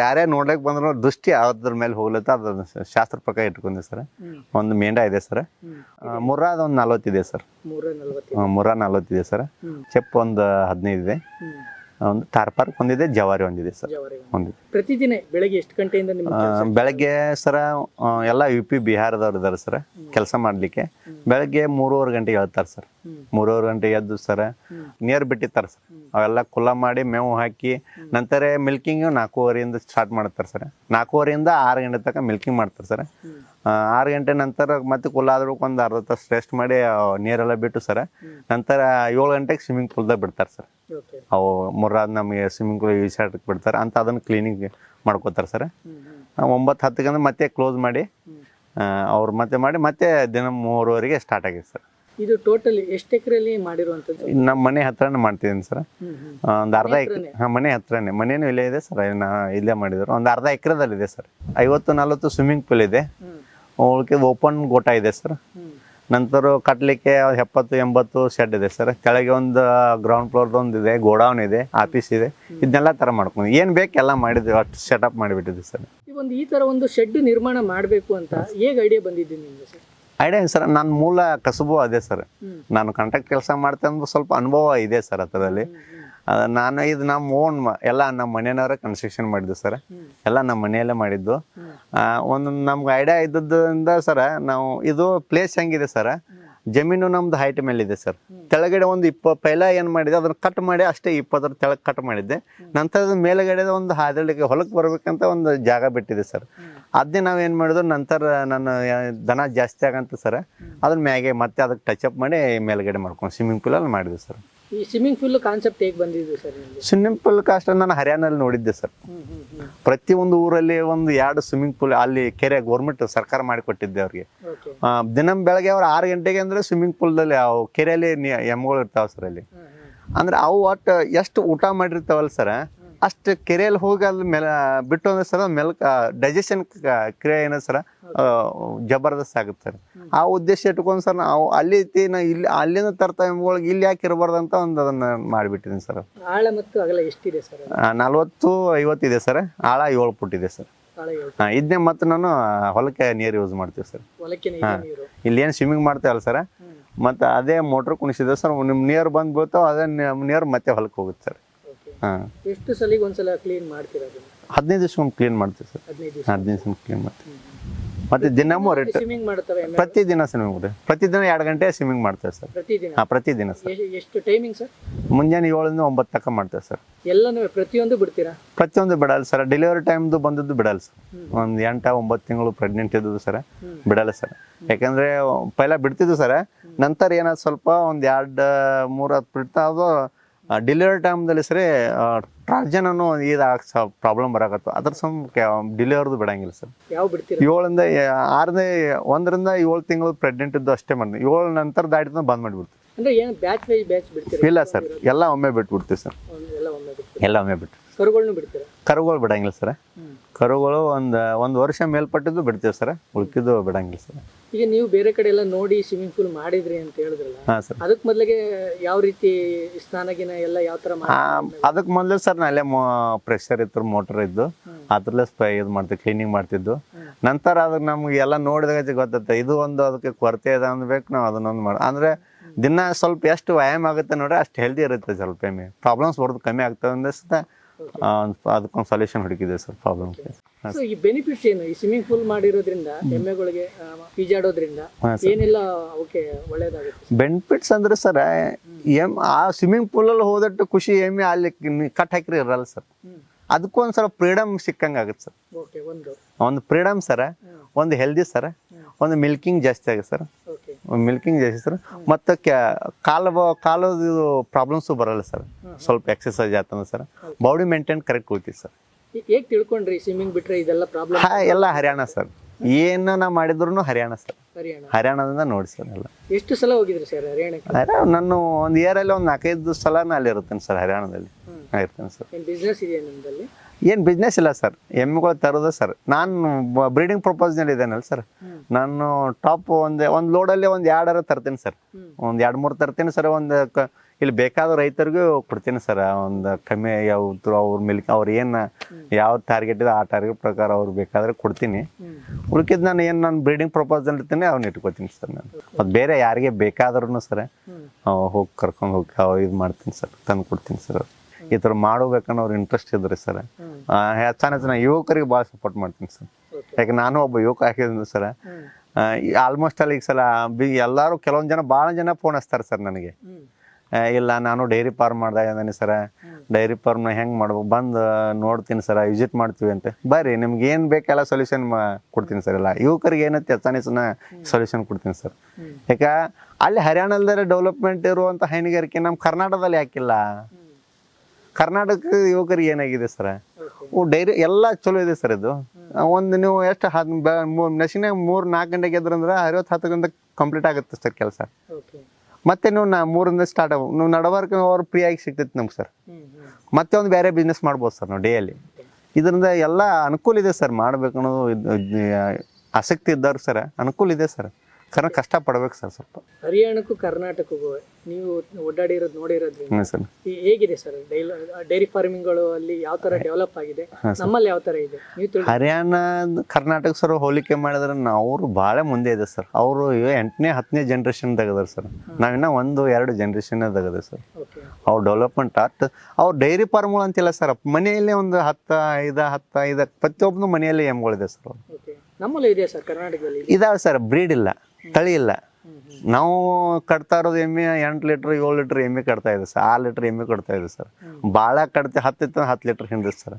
ಯಾರೇ ನೋಡ್ಲಿಕ್ಕೆ ಬಂದ್ರು ದೃಷ್ಟಿ ಅದ್ರ ಮೇಲೆ ಹೋಗ್ಲತ್ತ ಅದ್ರ ಶಾಸ್ತ್ರ ಪ್ರಕಾರ ಇಟ್ಕೊಂಡೆ ಸರ್. ಒಂದು ಮೇಂಡ ಇದೆ ಸರ್. ಮುರಾದ ಮುರ್ರಾದ ಒಂದು ನಲ್ವತ್ತಿದೆ ಸರ್. ಮುರ ನಲ್ವತ್ತಿದೆ ಸರ್. ಚೆಪ್ ಒಂದು ಹದಿನೈದು ಇದೆ. ಒಂದು ತಾರ್ಪಾರ್ಕ್ ಒಂದಿದೆ ಜವಾರಿ ಒಂದಿದೆ ಸರ್. ಜವಾರಿ ಒಂದಿದೆ. ಪ್ರತಿದಿನ ಬೆಳಗ್ಗೆ ಎಷ್ಟು ಗಂಟೆಯಿಂದ ನಿಮ್ಮ ಬೆಳಗ್ಗೆ ಸರ ಎಲ್ಲ ಯು ಪಿ ಬಿಹಾರದವ್ರು ಇದ್ದಾರೆ ಸರ್ ಕೆಲಸ ಮಾಡಲಿಕ್ಕೆ. ಬೆಳಗ್ಗೆ ಮೂರುವರೆ ಗಂಟೆಗೆ ಹೇಳ್ತಾರೆ ಸರ್. ಮೂರುವರೆ ಗಂಟೆಗೆ ಎದ್ದು ಸರ್ ನೀರು ಬಿಟ್ಟಿರ್ತಾರೆ ಸರ್. ಅವೆಲ್ಲ ಕುಲ್ಲ ಮಾಡಿ ಮೇವು ಹಾಕಿ ನಂತರ ಮಿಲ್ಕಿಂಗ್ ನಾಲ್ಕೂವರೆಯಿಂದ ಸ್ಟಾರ್ಟ್ ಮಾಡ್ತಾರೆ ಸರ್. ನಾಲ್ಕೂವರೆಯಿಂದ ಆರು ಗಂಟೆ ತನಕ ಮಿಲ್ಕಿಂಗ್ ಮಾಡ್ತಾರೆ ಸರ್. ಆರು ಗಂಟೆ ನಂತರ ಮತ್ತೆ ಕುಲ್ಲ ಆದ್ರೂ ಒಂದು ಅರ್ಧ ತಾಸು ರೆಸ್ಟ್ ಮಾಡಿ ನೀರೆಲ್ಲ ಬಿಟ್ಟು ಸರ್. ನಂತರ ಏಳು ಗಂಟೆಗೆ ಸ್ವಿಮ್ಮಿಂಗ್ ಪೂಲ್ದಾಗ ಬಿಡ್ತಾರೆ ಸರ್. ಅವು ಮುರಾದ ನಮಗೆ ಸ್ವಿಮ್ಮಿಂಗ್ ಪೂಲ್ ಈಸಾಟಕ್ಕೆ ಬಿಡ್ತಾರೆ. ಅಂತ ಅದನ್ನು ಕ್ಲೀನಿಂಗ್ ಮಾಡ್ಕೋತಾರೆ ಸರ್. ಒಂಬತ್ತು ಹತ್ತು ಅಂದ್ರೆ ಮತ್ತೆ ಕ್ಲೋಸ್ ಮಾಡಿ ಅವ್ರು ಮತ್ತೆ ಮಾಡಿ ಮತ್ತೆ ದಿನ ಮೂರುವರೆಗೆ ಸ್ಟಾರ್ಟ್ ಆಗಿದೆ ಸರ್. ಇದು ಟೋಟಲ್ ಎಷ್ಟು ಎಕರೆಯಲ್ಲಿ ಮಾಡಿರುವಂಥದ್ದು? ನಮ್ಮ ಮನೆ ಹತ್ರನೇ ಮಾಡ್ತಿದ್ದೀನಿ ಸರ್. ಒಂದು ಅರ್ಧ ಎಕರೆ ಹಾಂ ಮನೆ ಹತ್ರನೇ. ಮನೇನು ಇಲ್ಲೇ ಇದೆ ಸರ್. ಇಲ್ಲೇ ಮಾಡಿದ್ರು ಒಂದು ಅರ್ಧ ಎಕರೆದಲ್ಲಿದೆ ಸರ್. ಐವತ್ತು ನಲ್ವತ್ತು ಸ್ವಿಮ್ಮಿಂಗ್ ಪೂಲ್ ಇದೆ. ಉಳ್ಕೆ ಓಪನ್ ಗೋಟ ಇದೆ ಸರ್ ನಂತರ ಕಟ್ಟಲಿಕ್ಕೆ ಎಪ್ಪತ್ತು ಎಂಬತ್ತು ಶೆಡ್ ಇದೆ ಸರ್ ಕೆಳಗೆ ಒಂದು ಗ್ರೌಂಡ್ ಫ್ಲೋರ್ದು ಒಂದು ಇದೆ ಗೋಡೌನ್ ಇದೆ ಆಫೀಸ್ ಇದೆ. ಇದನ್ನೆಲ್ಲ ಥರ ಮಾಡ್ಕೊಂಡು ಏನು ಬೇಕು ಎಲ್ಲ ಮಾಡಿದ್ವಿ ಅಷ್ಟು ಸೆಟಪ್ ಮಾಡಿಬಿಟ್ಟಿದ್ವಿ ಸರ್ ಈ ಒಂದು ಈ ಥರ ಒಂದು ಶೆಡ್ ನಿರ್ಮಾಣ ಮಾಡಬೇಕು ಅಂತ ಹೇಗೆ ಐಡಿಯಾ ಬಂದಿದ್ದೀನಿ ನಿಮಗೆ ಸರ್ ಐಡಿಯಾ ಸರ್ ನನ್ನ ಮೂಲ ಕಸುಬು ಅದೇ ಸರ್ ನಾನು ಕಾಂಟ್ರಾಕ್ಟ್ ಕೆಲಸ ಮಾಡ್ತೇನೆ ಸ್ವಲ್ಪ ಅನುಭವ ಇದೆ ಸರ್ ಆ ಥರದಲ್ಲಿ ಅದ ನಾನು ಇದು ನಮ್ಮ ಓನ್ ಎಲ್ಲ ನಮ್ಮ ಮನೆಯವರ ಕನ್ಸ್ಟ್ರಕ್ಷನ್ ಮಾಡಿದ್ದು ಸರ್ ಎಲ್ಲ ನಮ್ಮ ಮನೆಯಲ್ಲೇ ಮಾಡಿದ್ದು. ಒಂದು ನಮ್ಗೆ ಐಡಿಯಾ ಇದ್ದಿದ್ದರಿಂದ ಸರ ನಾವು ಇದು ಪ್ಲೇಸ್ ಹೆಂಗಿದೆ ಸರ್ ಜಮೀನು ನಮ್ದು ಹೈಟ್ ಮೇಲೆ ಇದೆ ಸರ್ ಕೆಳಗಡೆ ಒಂದು ಇಪ್ಪ ಪೈಲ ಏನು ಮಾಡಿದೆ ಅದನ್ನು ಕಟ್ ಮಾಡಿ ಅಷ್ಟೇ ಇಪ್ಪತ್ತರ ತೆಳಗೆ ಕಟ್ ಮಾಡಿದ್ದೆ. ನಂತರ ಮೇಲ್ಗಡೆ ಒಂದು ಹಾದಳಿಗೆ ಹೊಲಕ್ಕೆ ಬರಬೇಕಂತ ಒಂದು ಜಾಗ ಬಿಟ್ಟಿದೆ ಸರ್ ಅದನ್ನೇ ನಾವು ಏನು ಮಾಡಿದ್ರು ನಂತರ ನಾನು ದನ ಜಾಸ್ತಿ ಆಗಂತ ಸರ್ ಅದ್ರ ಮ್ಯಾಗೆ ಮತ್ತೆ ಅದಕ್ಕೆ ಟಚ್ ಅಪ್ ಮಾಡಿ ಮೇಲುಗಡೆ ಮಾಡ್ಕೊಂಡು ಸ್ವಿಮ್ಮಿಂಗ್ ಪೂಲಲ್ಲಿ ಮಾಡಿದ್ವಿ ಸರ್ ಈ ಸ್ವಿಮ್ಮಿಂಗ್ ಪೂಲ್ ಕಾನ್ಸೆಪ್ಟ್ ಹೇಗೆ ಬಂದಿದ್ದು ಸರ್ ಸ್ವಿಮ್ಮಿಂಗ್ ಪೂಲ್ ಕಾಸ್ಟ್ ನಾನು ಹರಿಯಾಣದಲ್ಲಿ ನೋಡಿದ್ದೆ ಸರ್ ಪ್ರತಿ ಪ್ರತಿಯೊಂದು ಊರಲ್ಲಿ ಒಂದು ಎರಡು ಸ್ವಿಮ್ಮಿಂಗ್ ಪೂಲ್ ಅಲ್ಲಿ ಕೆರೆ ಗೌರ್ಮೆಂಟ್ ಸರ್ಕಾರ ಮಾಡಿಕೊಟ್ಟಿದ್ದೆ ಅವ್ರಿಗೆ. ದಿನ ಬೆಳಗ್ಗೆ ಅವ್ರು ಆರು ಗಂಟೆಗೆ ಅಂದ್ರೆ ಸ್ವಿಮ್ಮಿಂಗ್ ಪೂಲ್ದಲ್ಲಿ ಅವು ಕೆರೆಯಲ್ಲಿ ಎಮ್ಗಳು ಇರ್ತಾವ ಸರ್ ಅಲ್ಲಿ. ಅಂದ್ರೆ ಅವು ಒಟ್ಟು ಎಷ್ಟು ಊಟ ಮಾಡಿರ್ತಾವಲ್ಲ ಸರ್ ಅಷ್ಟು ಕೆರೆಯಲ್ಲಿ ಹೋಗಿ ಅಲ್ಲಿ ಮೇಲೆ ಬಿಟ್ಟು ಅಂದ್ರೆ ಸರ ಮೆಲ್ಕ ಡೈಜೆಷನ್ ಕ್ರಿಯೆ ಏನೋ ಸರ ಜಬರ್ದಸ್ತ್ ಆಗುತ್ತೆ ಸರ್. ಆ ಉದ್ದೇಶ ಇಟ್ಕೊಂಡು ಸರ್ ನಾವು ಅಲ್ಲಿ ಇಲ್ಲಿ ಅಲ್ಲಿಂದ ತರ್ತಾ ಒಳಗೆ ಇಲ್ಲಿ ಯಾಕೆ ಇರಬಾರ್ದು ಅಂತ ಒಂದು ಅದನ್ನ ಮಾಡಿಬಿಟ್ಟಿದ್ದೀನಿ ಸರ್. ಆಳ ಮತ್ತು ಅಗಲ ಎಷ್ಟಿದೆ ಸರ್? ನಲವತ್ತು ಐವತ್ತಿದೆ ಸರ್. ಆಳ ಏಳು ಫುಟ್ ಇದೆ ಸರ್ ಇದನ್ನೇ ಮತ್ತೆ ನಾನು ಹೊಲಕ್ಕೆ ನೀರು ಯೂಸ್ ಮಾಡ್ತೀವಿ ಸರ್. ಇಲ್ಲಿ ಏನು ಸ್ವಿಮ್ಮಿಂಗ್ ಮಾಡ್ತೇವಲ್ಲ ಸರ್. ಮತ್ತೆ ಅದೇ ಮೋಟ್ರ್ ಕುಣಿಸಿದೆ ಸರ್ ನಿಮ್ಮ ನೀರು ಬಂದು ಬೀಳ್ತಾವ ಅದೇ ನೀರು ಮತ್ತೆ ಹೊಲಕ್ಕೆ ಹೋಗುತ್ತೆ ಸರ್. ಹಾಂ. ಎಷ್ಟು ಸಲಿಗೆ ಒಂದ್ಸಲ ಕ್ಲೀನ್ ಮಾಡ್ತೀರಾ ಅದನ್ನ? ಹದಿನೈದು ದಿವ್ಸಕ್ಕೆ ಕ್ಲೀನ್ ಮಾಡ್ತೀವಿ ಸರ್. ಹದಿನೈದು ದಿವಸ ಹದಿನೈದು ದಿವ್ಸ ಕ್ಲೀನ್ ಮಾಡ್ತೀವಿ. ಮತ್ತು ದಿನಮೂ ರೇಟ್ ಸ್ವಿಮ್ಮಿಂಗ್ ಮಾಡ್ತವೆ ಎಮ್ಮೆ ಪ್ರತಿದಿನ ಸ್ವಿಮ್ಮಿಂಗ್ ಪ್ರತಿ ಪ್ರತಿದಿನ ಎರಡು ಗಂಟೆ ಸ್ವಿಮ್ಮಿಂಗ್ ಮಾಡ್ತೇವೆ ಸರ್. ಪ್ರತಿದಿನ ಹಾಂ ಪ್ರತಿದಿನ ಸರ್. ಎ- ಎಷ್ಟು ಟೈಮಿಂಗ್ ಸರ್? ಮುಂಜಾನೆ ಏಳರಿಂದ ಒಂಬತ್ತು ತನಕ ಮಾಡ್ತೇವೆ ಸರ್. ಎಲ್ಲನೂ ಪ್ರತಿಯೊಂದು ಬಿಡ್ತೀರಾ? ಪ್ರತಿಯೊಂದು ಬಿಡಲ್ಲ ಸರ್. ಡೆಲಿವರಿ ಟೈಮ್ದು ಬಂದದ್ದು ಬಿಡಲ್ಲ ಸರ್. ಒಂದು ಎಂಟ ಒಂಬತ್ತು ತಿಂಗಳು ಪ್ರೆಗ್ನೆಂಟ್ ಇದ್ದದ್ದು ಸರ್. ಹ್ಮ್. ಬಿಡಲ್ಲ ಸರ್. ಯಾಕಂದ್ರೆ ಪೈಲ ಬಿಡ್ತಿದ್ವು ಸರ್. ನಂತರ ಏನಾದ್ರು ಸ್ವಲ್ಪ ಒಂದು ಎರಡು ಮೂರು ಹತ್ತು ಬಿಡ್ತಾ ಅದು ಡೆಲಿವರಿ ಟೈಮ್ದಲ್ಲಿ ಸರಿ ಟ್ರಾನ್ಜನ್ ಅನ್ನೋ ಇದು ಪ್ರಾಬ್ಲಮ್ ಬರಾಕತ್ತು. ಅದ್ರ ಸಮ್ ಡೆಲಿವರ್ದು ಬಿಡಂಗಿಲ್ಲ ಸರ್. ಯಾವ ಬಿಡ್ತೀರಾ? ಏಳರಿಂದ ಆರನೇ ಒಂದರಿಂದ ಏಳು ತಿಂಗಳು ಪ್ರೆಗ್ನೆಂಟ್ ಇದ್ದು ಅಷ್ಟೇ ಮಾಡಿ ಏಳು ನಂತರ ದಾಟಿದ ಬಂದ್ ಮಾಡಿಬಿಡ್ತೀವಿ. ಅಂದ್ರೆ ಏನು ಬ್ಯಾಚ್ ವೈಸ್ ಬ್ಯಾಚ್ ಬಿಡ್ತೀರಾ? ಇಲ್ಲ ಸರ್ ಎಲ್ಲ ಒಮ್ಮೆ ಬಿಟ್ಬಿಡ್ತೀವಿ ಸರ್. ಎಲ್ಲ ಒಮ್ಮೆ ಬಿಡ್ತೀರಾ? ಎಲ್ಲ ಒಮ್ಮೆ ಬಿಟ್ಟು ಬಿಡ್ತೀರಾ? ಕರುಗಳು ಬಿಡಂಗಿಲ್ಲ ಸರ್. ಕರುಗಳು ಒಂದು ಒಂದು ವರ್ಷ ಮೇಲ್ಪಟ್ಟಿದ್ದು ಬಿಡ್ತೀವಿ ಸರ್. ಉಳ್ಕಿದ್ದು ಬಿಡಂಗಿಲ್ಲ ಸರ್. ಈಗ ನೀವು ಬೇರೆ ಕಡೆ ಎಲ್ಲ ನೋಡಿ ಸ್ವಿಮ್ಮಿಂಗ್ ಪೂಲ್ ಮಾಡಿದ್ರಿ ಅಂತ ಹೇಳಿದ್ರಲ್ಲ ಹಾಂ ಸರ್. ಅದಕ್ಕೆ ಮೊದಲಿಗೆ ಯಾವ ರೀತಿ ಸ್ನಾನಗಿನ ಎಲ್ಲ ಯಾವ ತರ ಮಾಡಿ ಅದಕ್ಕೆ ಮೊದಲು ಸರ್ ನಾ ಅಲ್ಲೇ ಪ್ರೆಷರ್ ಇತ್ತು ಮೋಟರ್ ಇದ್ದು. ಅದ್ರಲ್ಲೇ ಸ್ಪ್ರೇ ಇದು ಮಾಡ್ತೀವಿ ಕ್ಲೀನಿಂಗ್ ಮಾಡ್ತಿದ್ದು. ನಂತರ ಅದಕ್ಕೆ ನಮ್ಗೆ ಎಲ್ಲ ನೋಡಿದಾಗ ಗೊತ್ತೈತೆ ಇದು ಒಂದು ಅದಕ್ಕೆ ಕೊರತೆ ಇದೆ ಅಂದ್ಬೇಕು ನಾವು ಅದನ್ನೊಂದು ಮಾಡಿ ಅಂದ್ರೆ ದಿನ ಸ್ವಲ್ಪ ಎಷ್ಟು ವ್ಯಾಯಾಮ ಆಗುತ್ತೆ ನೋಡ್ರಿ ಅಷ್ಟು ಹೆಲ್ದಿ ಇರುತ್ತೆ ಸ್ವಲ್ಪ ಪ್ರಾಬ್ಲಮ್ಸ್ ಬರೋದು ಕಮ್ಮಿ ಆಗ್ತವೆ ಅಂದಷ್ಟ ಅದಕ್ಕೊಂದು ಸೊಲ್ಯೂಷನ್ ಹುಡುಕಿದೆ ಸರ್ ಪ್ರಾಬ್ಲಮ್ ಸೊ ಈ ಬೆನಿಫಿಟ್ಸ್ ಏನು? ಈ ಸ್ವಿಮ್ಮಿಂಗ್ ಪೂಲ್ ಮಾಡಿರೋದ್ರಿಂದ ಎಮ್ಮೆಗಳಿಗೆ ಈಜಾಡೋದ್ರಿಂದ ಏನೆಲ್ಲ ಅವಕ್ಕೆ ಒಳ್ಳೇದಾಗುತ್ತೆ ಬೆನಿಫಿಟ್ಸ್ ಅಂದ್ರೆ ಸರ್ ಎಂ ಆ ಸ್ವಿಮ್ಮಿಂಗ್ ಪೂಲಲ್ಲಿ ಹೋದಟ್ಟು ಖುಷಿ ಎಮ್ಮೆ ಅಲ್ಲಿ ಕಟ್ ಹಾಕಿರಿ ಇರಲ್ಲ ಸರ್ ಅದಕ್ಕೂ ಒಂದು ಸ್ವಲ್ಪ ಫ್ರೀಡಮ್ ಸಿಕ್ಕಂಗೆ ಆಗುತ್ತೆ ಸರ್ ಓಕೆ ಒಂದು ಫ್ರೀಡಮ್ ಸರ್. ಒಂದು ಹೆಲ್ದಿ ಸರ್ ಒಂದು ಮಿಲ್ಕಿಂಗ್ ಜಾಸ್ತಿ ಆಗಿದೆ ಸರ್. ಮಿಲ್ಕಿಂಗ್ ಜಾಸ್ತಿ ಸರ್. ಮತ್ತು ಕಾಲು ಕಾಲದ ಪ್ರಾಬ್ಲಮ್ಸು ಬರಲ್ಲ ಸರ್. ಸ್ವಲ್ಪ ಎಕ್ಸಸೈಸ್ ಆಯ್ತಂದ್ರೆ ಸರ್. ಬಾಡಿ ಮೇಂಟೈನ್ ಕರೆಕ್ಟ್ ಉಳಿತೀವಿ ಸರ್. ಹೇಗೆ ತಿಳ್ಕೊಂಡ್ರಿ ಸ್ವಿಮ್ಮಿಂಗ್ ಬಿಟ್ರೆ ಇದೆಲ್ಲ ಪ್ರಾಬ್ಲಮ್ ಹಾ ಎಲ್ಲ ಹರಿಯಾಣ ಸರ್. ಏನು ನಾ ಮಾಡಿದ್ರು ಹರಿಯಾಣ ಸರ್. ಹರಿಯಾಣ. ಹರಿಯಾಣದಿಂದ ನೋಡಿ ಸರ್ ಎಲ್ಲ. ಎಷ್ಟು ಸಲ ಹೋಗಿದ್ರಿ ಸರ್ ಹರಿಯಾಣ ನಾನು ಒಂದು ಇಯರಲ್ಲಿ ಒಂದು ನಾಲ್ಕೈದು ಸಲ ಅಲ್ಲಿ ಇರ್ತೇನೆ ಸರ್ ಹರಿಯಾಣದಲ್ಲಿ. ಇರ್ತೇನೆ ಸರ್. ಬಿಸ್ನೆಸ್ ಇದೆಯಾ ನಿಮ್ಮದಲ್ಲಿ ಏನು ಬಿಸ್ನೆಸ್ ಇಲ್ಲ ಸರ್ ಎಮ್ಮೆಗಳು ತರೋದು ಸರ್ ನಾನು ಬ್ರೀಡಿಂಗ್ ಪ್ರಪೋಸ್ನಲ್ಲಿ ಇದ್ದೇನಲ್ಲ ಸರ್ ನಾನು ಟಾಪ್ ಒಂದು ಒಂದು ಲೋಡಲ್ಲಿ ಒಂದು ಎರಡರ ತರ್ತೀನಿ ಸರ್. ಒಂದು ಎರಡು ಮೂರು ತರ್ತೀನಿ ಸರ್ ಒಂದು ಕ ಇಲ್ಲಿ ಬೇಕಾದ ರೈತರಿಗೂ ಕೊಡ್ತೀನಿ ಸರ್ ಒಂದು ಕಮ್ಮಿ ಯಾವ್ದು ಅವ್ರ ಮಿಲ್ಕ್ ಅವ್ರು ಏನು ಯಾವ ಟಾರ್ಗೆಟ್ ಇದೆ ಆ ಟಾರ್ಗೆಟ್ ಪ್ರಕಾರ ಅವ್ರು ಬೇಕಾದ್ರೆ ಕೊಡ್ತೀನಿ. ಉಳ್ಕಿದ್ ನಾನು ಏನು ನಾನು ಬ್ರೀಡಿಂಗ್ ಪ್ರಪೋಸಲ್ ಇರ್ತೀನಿ ಅವ್ನ ಇಟ್ಕೋತೀನಿ ಸರ್ ನಾನು. ಅದು ಬೇರೆ ಯಾರಿಗೆ ಬೇಕಾದ್ರೂ ಸರ್ ಹೋಗಿ ಕರ್ಕೊಂಡು ಹೋಗಿ ಅವ್ ಇದು ಮಾಡ್ತೀನಿ ಸರ್ ತಂದು ಕೊಡ್ತೀನಿ ಸರ್ ಈ ಥರ ಮಾಡಬೇಕನ್ನೋ ಅವ್ರ ಇಂಟ್ರೆಸ್ಟ್ ಇದ್ರಿ ಸರ್ ಹೆಚ್ಚಾನ ಚೆನ್ನಾಗಿ ಯುವಕರಿಗೆ ಭಾಳ ಸಪೋರ್ಟ್ ಮಾಡ್ತೀನಿ ಸರ್. ಯಾಕೆ ನಾನು ಒಬ್ಬ ಯುವಕ ಆಗಿದ್ದೀನಿ ಸರ್ ಆಲ್ಮೋಸ್ಟ್ ಅಲ್ಲಿ ಈಗ ಸಲ ಬಿ ಎಲ್ಲರೂ ಕೆಲವೊಂದು ಜನ ಭಾಳ ಜನ ಫೋನ್ ಹಚ್ತಾರೆ ಸರ್ ನನಗೆ. ಇಲ್ಲ ನಾನು ಡೈರಿ ಫಾರ್ಮ್ ಮಾಡ್ದಾಗ ಇದ್ದೀನಿ ಸರ ಡೈರಿ ಫಾರ್ಮ್ನ ಹೆಂಗೆ ಮಾಡ್ಬೇಕು ಬಂದು ನೋಡ್ತೀನಿ ಸರ ವಿಸಿಟ್ ಮಾಡ್ತೀವಿ ಅಂತ. ಬರ್ರಿ ನಿಮ್ಗೆ ಏನು ಬೇಕೆಲ್ಲ ಸೊಲ್ಯೂಷನ್ ಕೊಡ್ತೀನಿ ಸರ್ ಎಲ್ಲ. ಯುವಕರಿಗೆ ಏನೈತೆ ಸನ ಸೊಲ್ಯೂಷನ್ ಕೊಡ್ತೀನಿ ಸರ್. ಯಾಕೆ ಯಾಕ ಅಲ್ಲಿ ಹರಿಯಾಣದಲ್ಲಿ ಡೆವಲಪ್ಮೆಂಟ್ ಇರುವಂಥ ಹೈನುಗಾರಿಕೆ ನಮ್ಮ ಕರ್ನಾಟಕದಲ್ಲಿ ಯಾಕಿಲ್ಲ? ಕರ್ನಾಟಕ ಯುವಕರಿಗೆ ಏನಾಗಿದೆ ಸರ್? ಡೈರಿ ಎಲ್ಲ ಚಲೋ ಇದೆ ಸರ್ ಇದು. ಒಂದು ನೀವು ಎಷ್ಟು ಹದ್ ನಶಿನಾಗ ಮೂರು ನಾಲ್ಕು ಗಂಟೆಗೆ ಎದ್ರಂದ್ರೆ ಅರವತ್ತು ಹತ್ತು ಗಂಟೆ ಕಂಪ್ಲೀಟ್ ಆಗುತ್ತೆ ಸರ್ ಕೆಲಸ. ಮತ್ತೆ ನೀವು ನಾ ಮೂರಿಂದ ಸ್ಟಾರ್ಟ್ ಆಗ ನೀವು ನಡವರ್ಕ್ ಅವ್ರು ಫ್ರೀ ಆಗಿ ಸಿಗ್ತೈತೆ ನಮ್ಗೆ ಸರ್. ಮತ್ತೆ ಒಂದು ಬೇರೆ ಬಿಸ್ನೆಸ್ ಮಾಡ್ಬೋದು ಸರ್ ನಾವು ಡೇಯಲ್ಲಿ ಇದರಿಂದ ಎಲ್ಲ ಅನುಕೂಲ ಇದೆ ಸರ್ ಮಾಡ್ಬೇಕು ಅನ್ನೋದು ಆಸಕ್ತಿ ಇದ್ದವ್ರು ಸರ್ ಅನುಕೂಲ ಇದೆ ಸರ್. ಕಷ್ಟ ಪಡ್ಬೇಕು ಸರ್ ಸ್ವಲ್ಪ. ಹರಿಯಾಣಕ್ಕೂ ಕರ್ನಾಟಕಕ್ಕೂ ನೀವು ಓಡಾಡಿರೋದು ನೋಡಿರೋದ್ರಿಂದ ಹ್ಞೂ ಸರ್. ಹೇಗಿದೆ ಸರ್ ಡೈರಿ ಫಾರ್ಮಿಂಗ್ಗಳು ಅಲ್ಲಿ ಯಾವ ತರ ಡೆವಲಪ್ ಆಗಿದೆ? ನಮ್ಮಲ್ಲಿ ಯಾವ ತರ ಇದೆ? ನೀವು ಹರಿಯಾಣ ಕರ್ನಾಟಕ ಸರ್ ಹೋಲಿಕೆ ಮಾಡಿದ್ರೆ ಅವರು ಭಾಳ ಮುಂದೆ ಇದೆ ಸರ್. ಅವರು ಎಂಟನೇ ಹತ್ತನೇ ಜನ್ರೇಷನ್ ತೆಗದಾರ ಸರ್. ನಾವಿನ್ನ ಒಂದು ಎರಡು ಜನ್ರೇಷನ್ ತೆಗದ ಸರ್. ಓಕೆ. ಅವ್ರ ಡೆವಲಪ್ಮೆಂಟ್ ಆಟ್ ಅವ್ರು ಡೈರಿ ಫಾರ್ಮ್ಗಳು ಅಂತಿಲ್ಲ ಸರ್. ಮನೆಯಲ್ಲೇ ಒಂದು ಹತ್ತು ಐದು ಹತ್ತು ಐದು ಪ್ರತಿಯೊಬ್ಬನು ಮನೆಯಲ್ಲಿ ಎಮ್ಗಳಿದೆ ಸರ್ ಓಕೆ. ನಮ್ಮಲ್ಲೂ ಇದೆ ಸರ್ ಕರ್ನಾಟಕದಲ್ಲಿ. ಇದಾವೆ ಸರ್ ಬ್ರೀಡ್ ಇಲ್ಲ. ತಳಿ ಇಲ್ಲ. ನಾವು ಕಟ್ತಾ ಇರೋದು ಎಮ್ಮೆ ಎಂಟು ಲೀಟ್ರ್ ಏಳು ಲೀಟ್ರ್ ಎಮ್ಮೆ ಕಟ್ತಾ ಇದೆ ಸರ್. ಆರು ಲೀಟ್ರ್ ಎಮ್ಮೆ ಕೊಡ್ತಾ ಇದೆ ಸರ್. ಭಾಳ ಕಡ್ತೆ ಹತ್ತಿತ್ತು ಹತ್ತು ಲೀಟ್ರ್ ಹಿಂದೆ ಸರ್.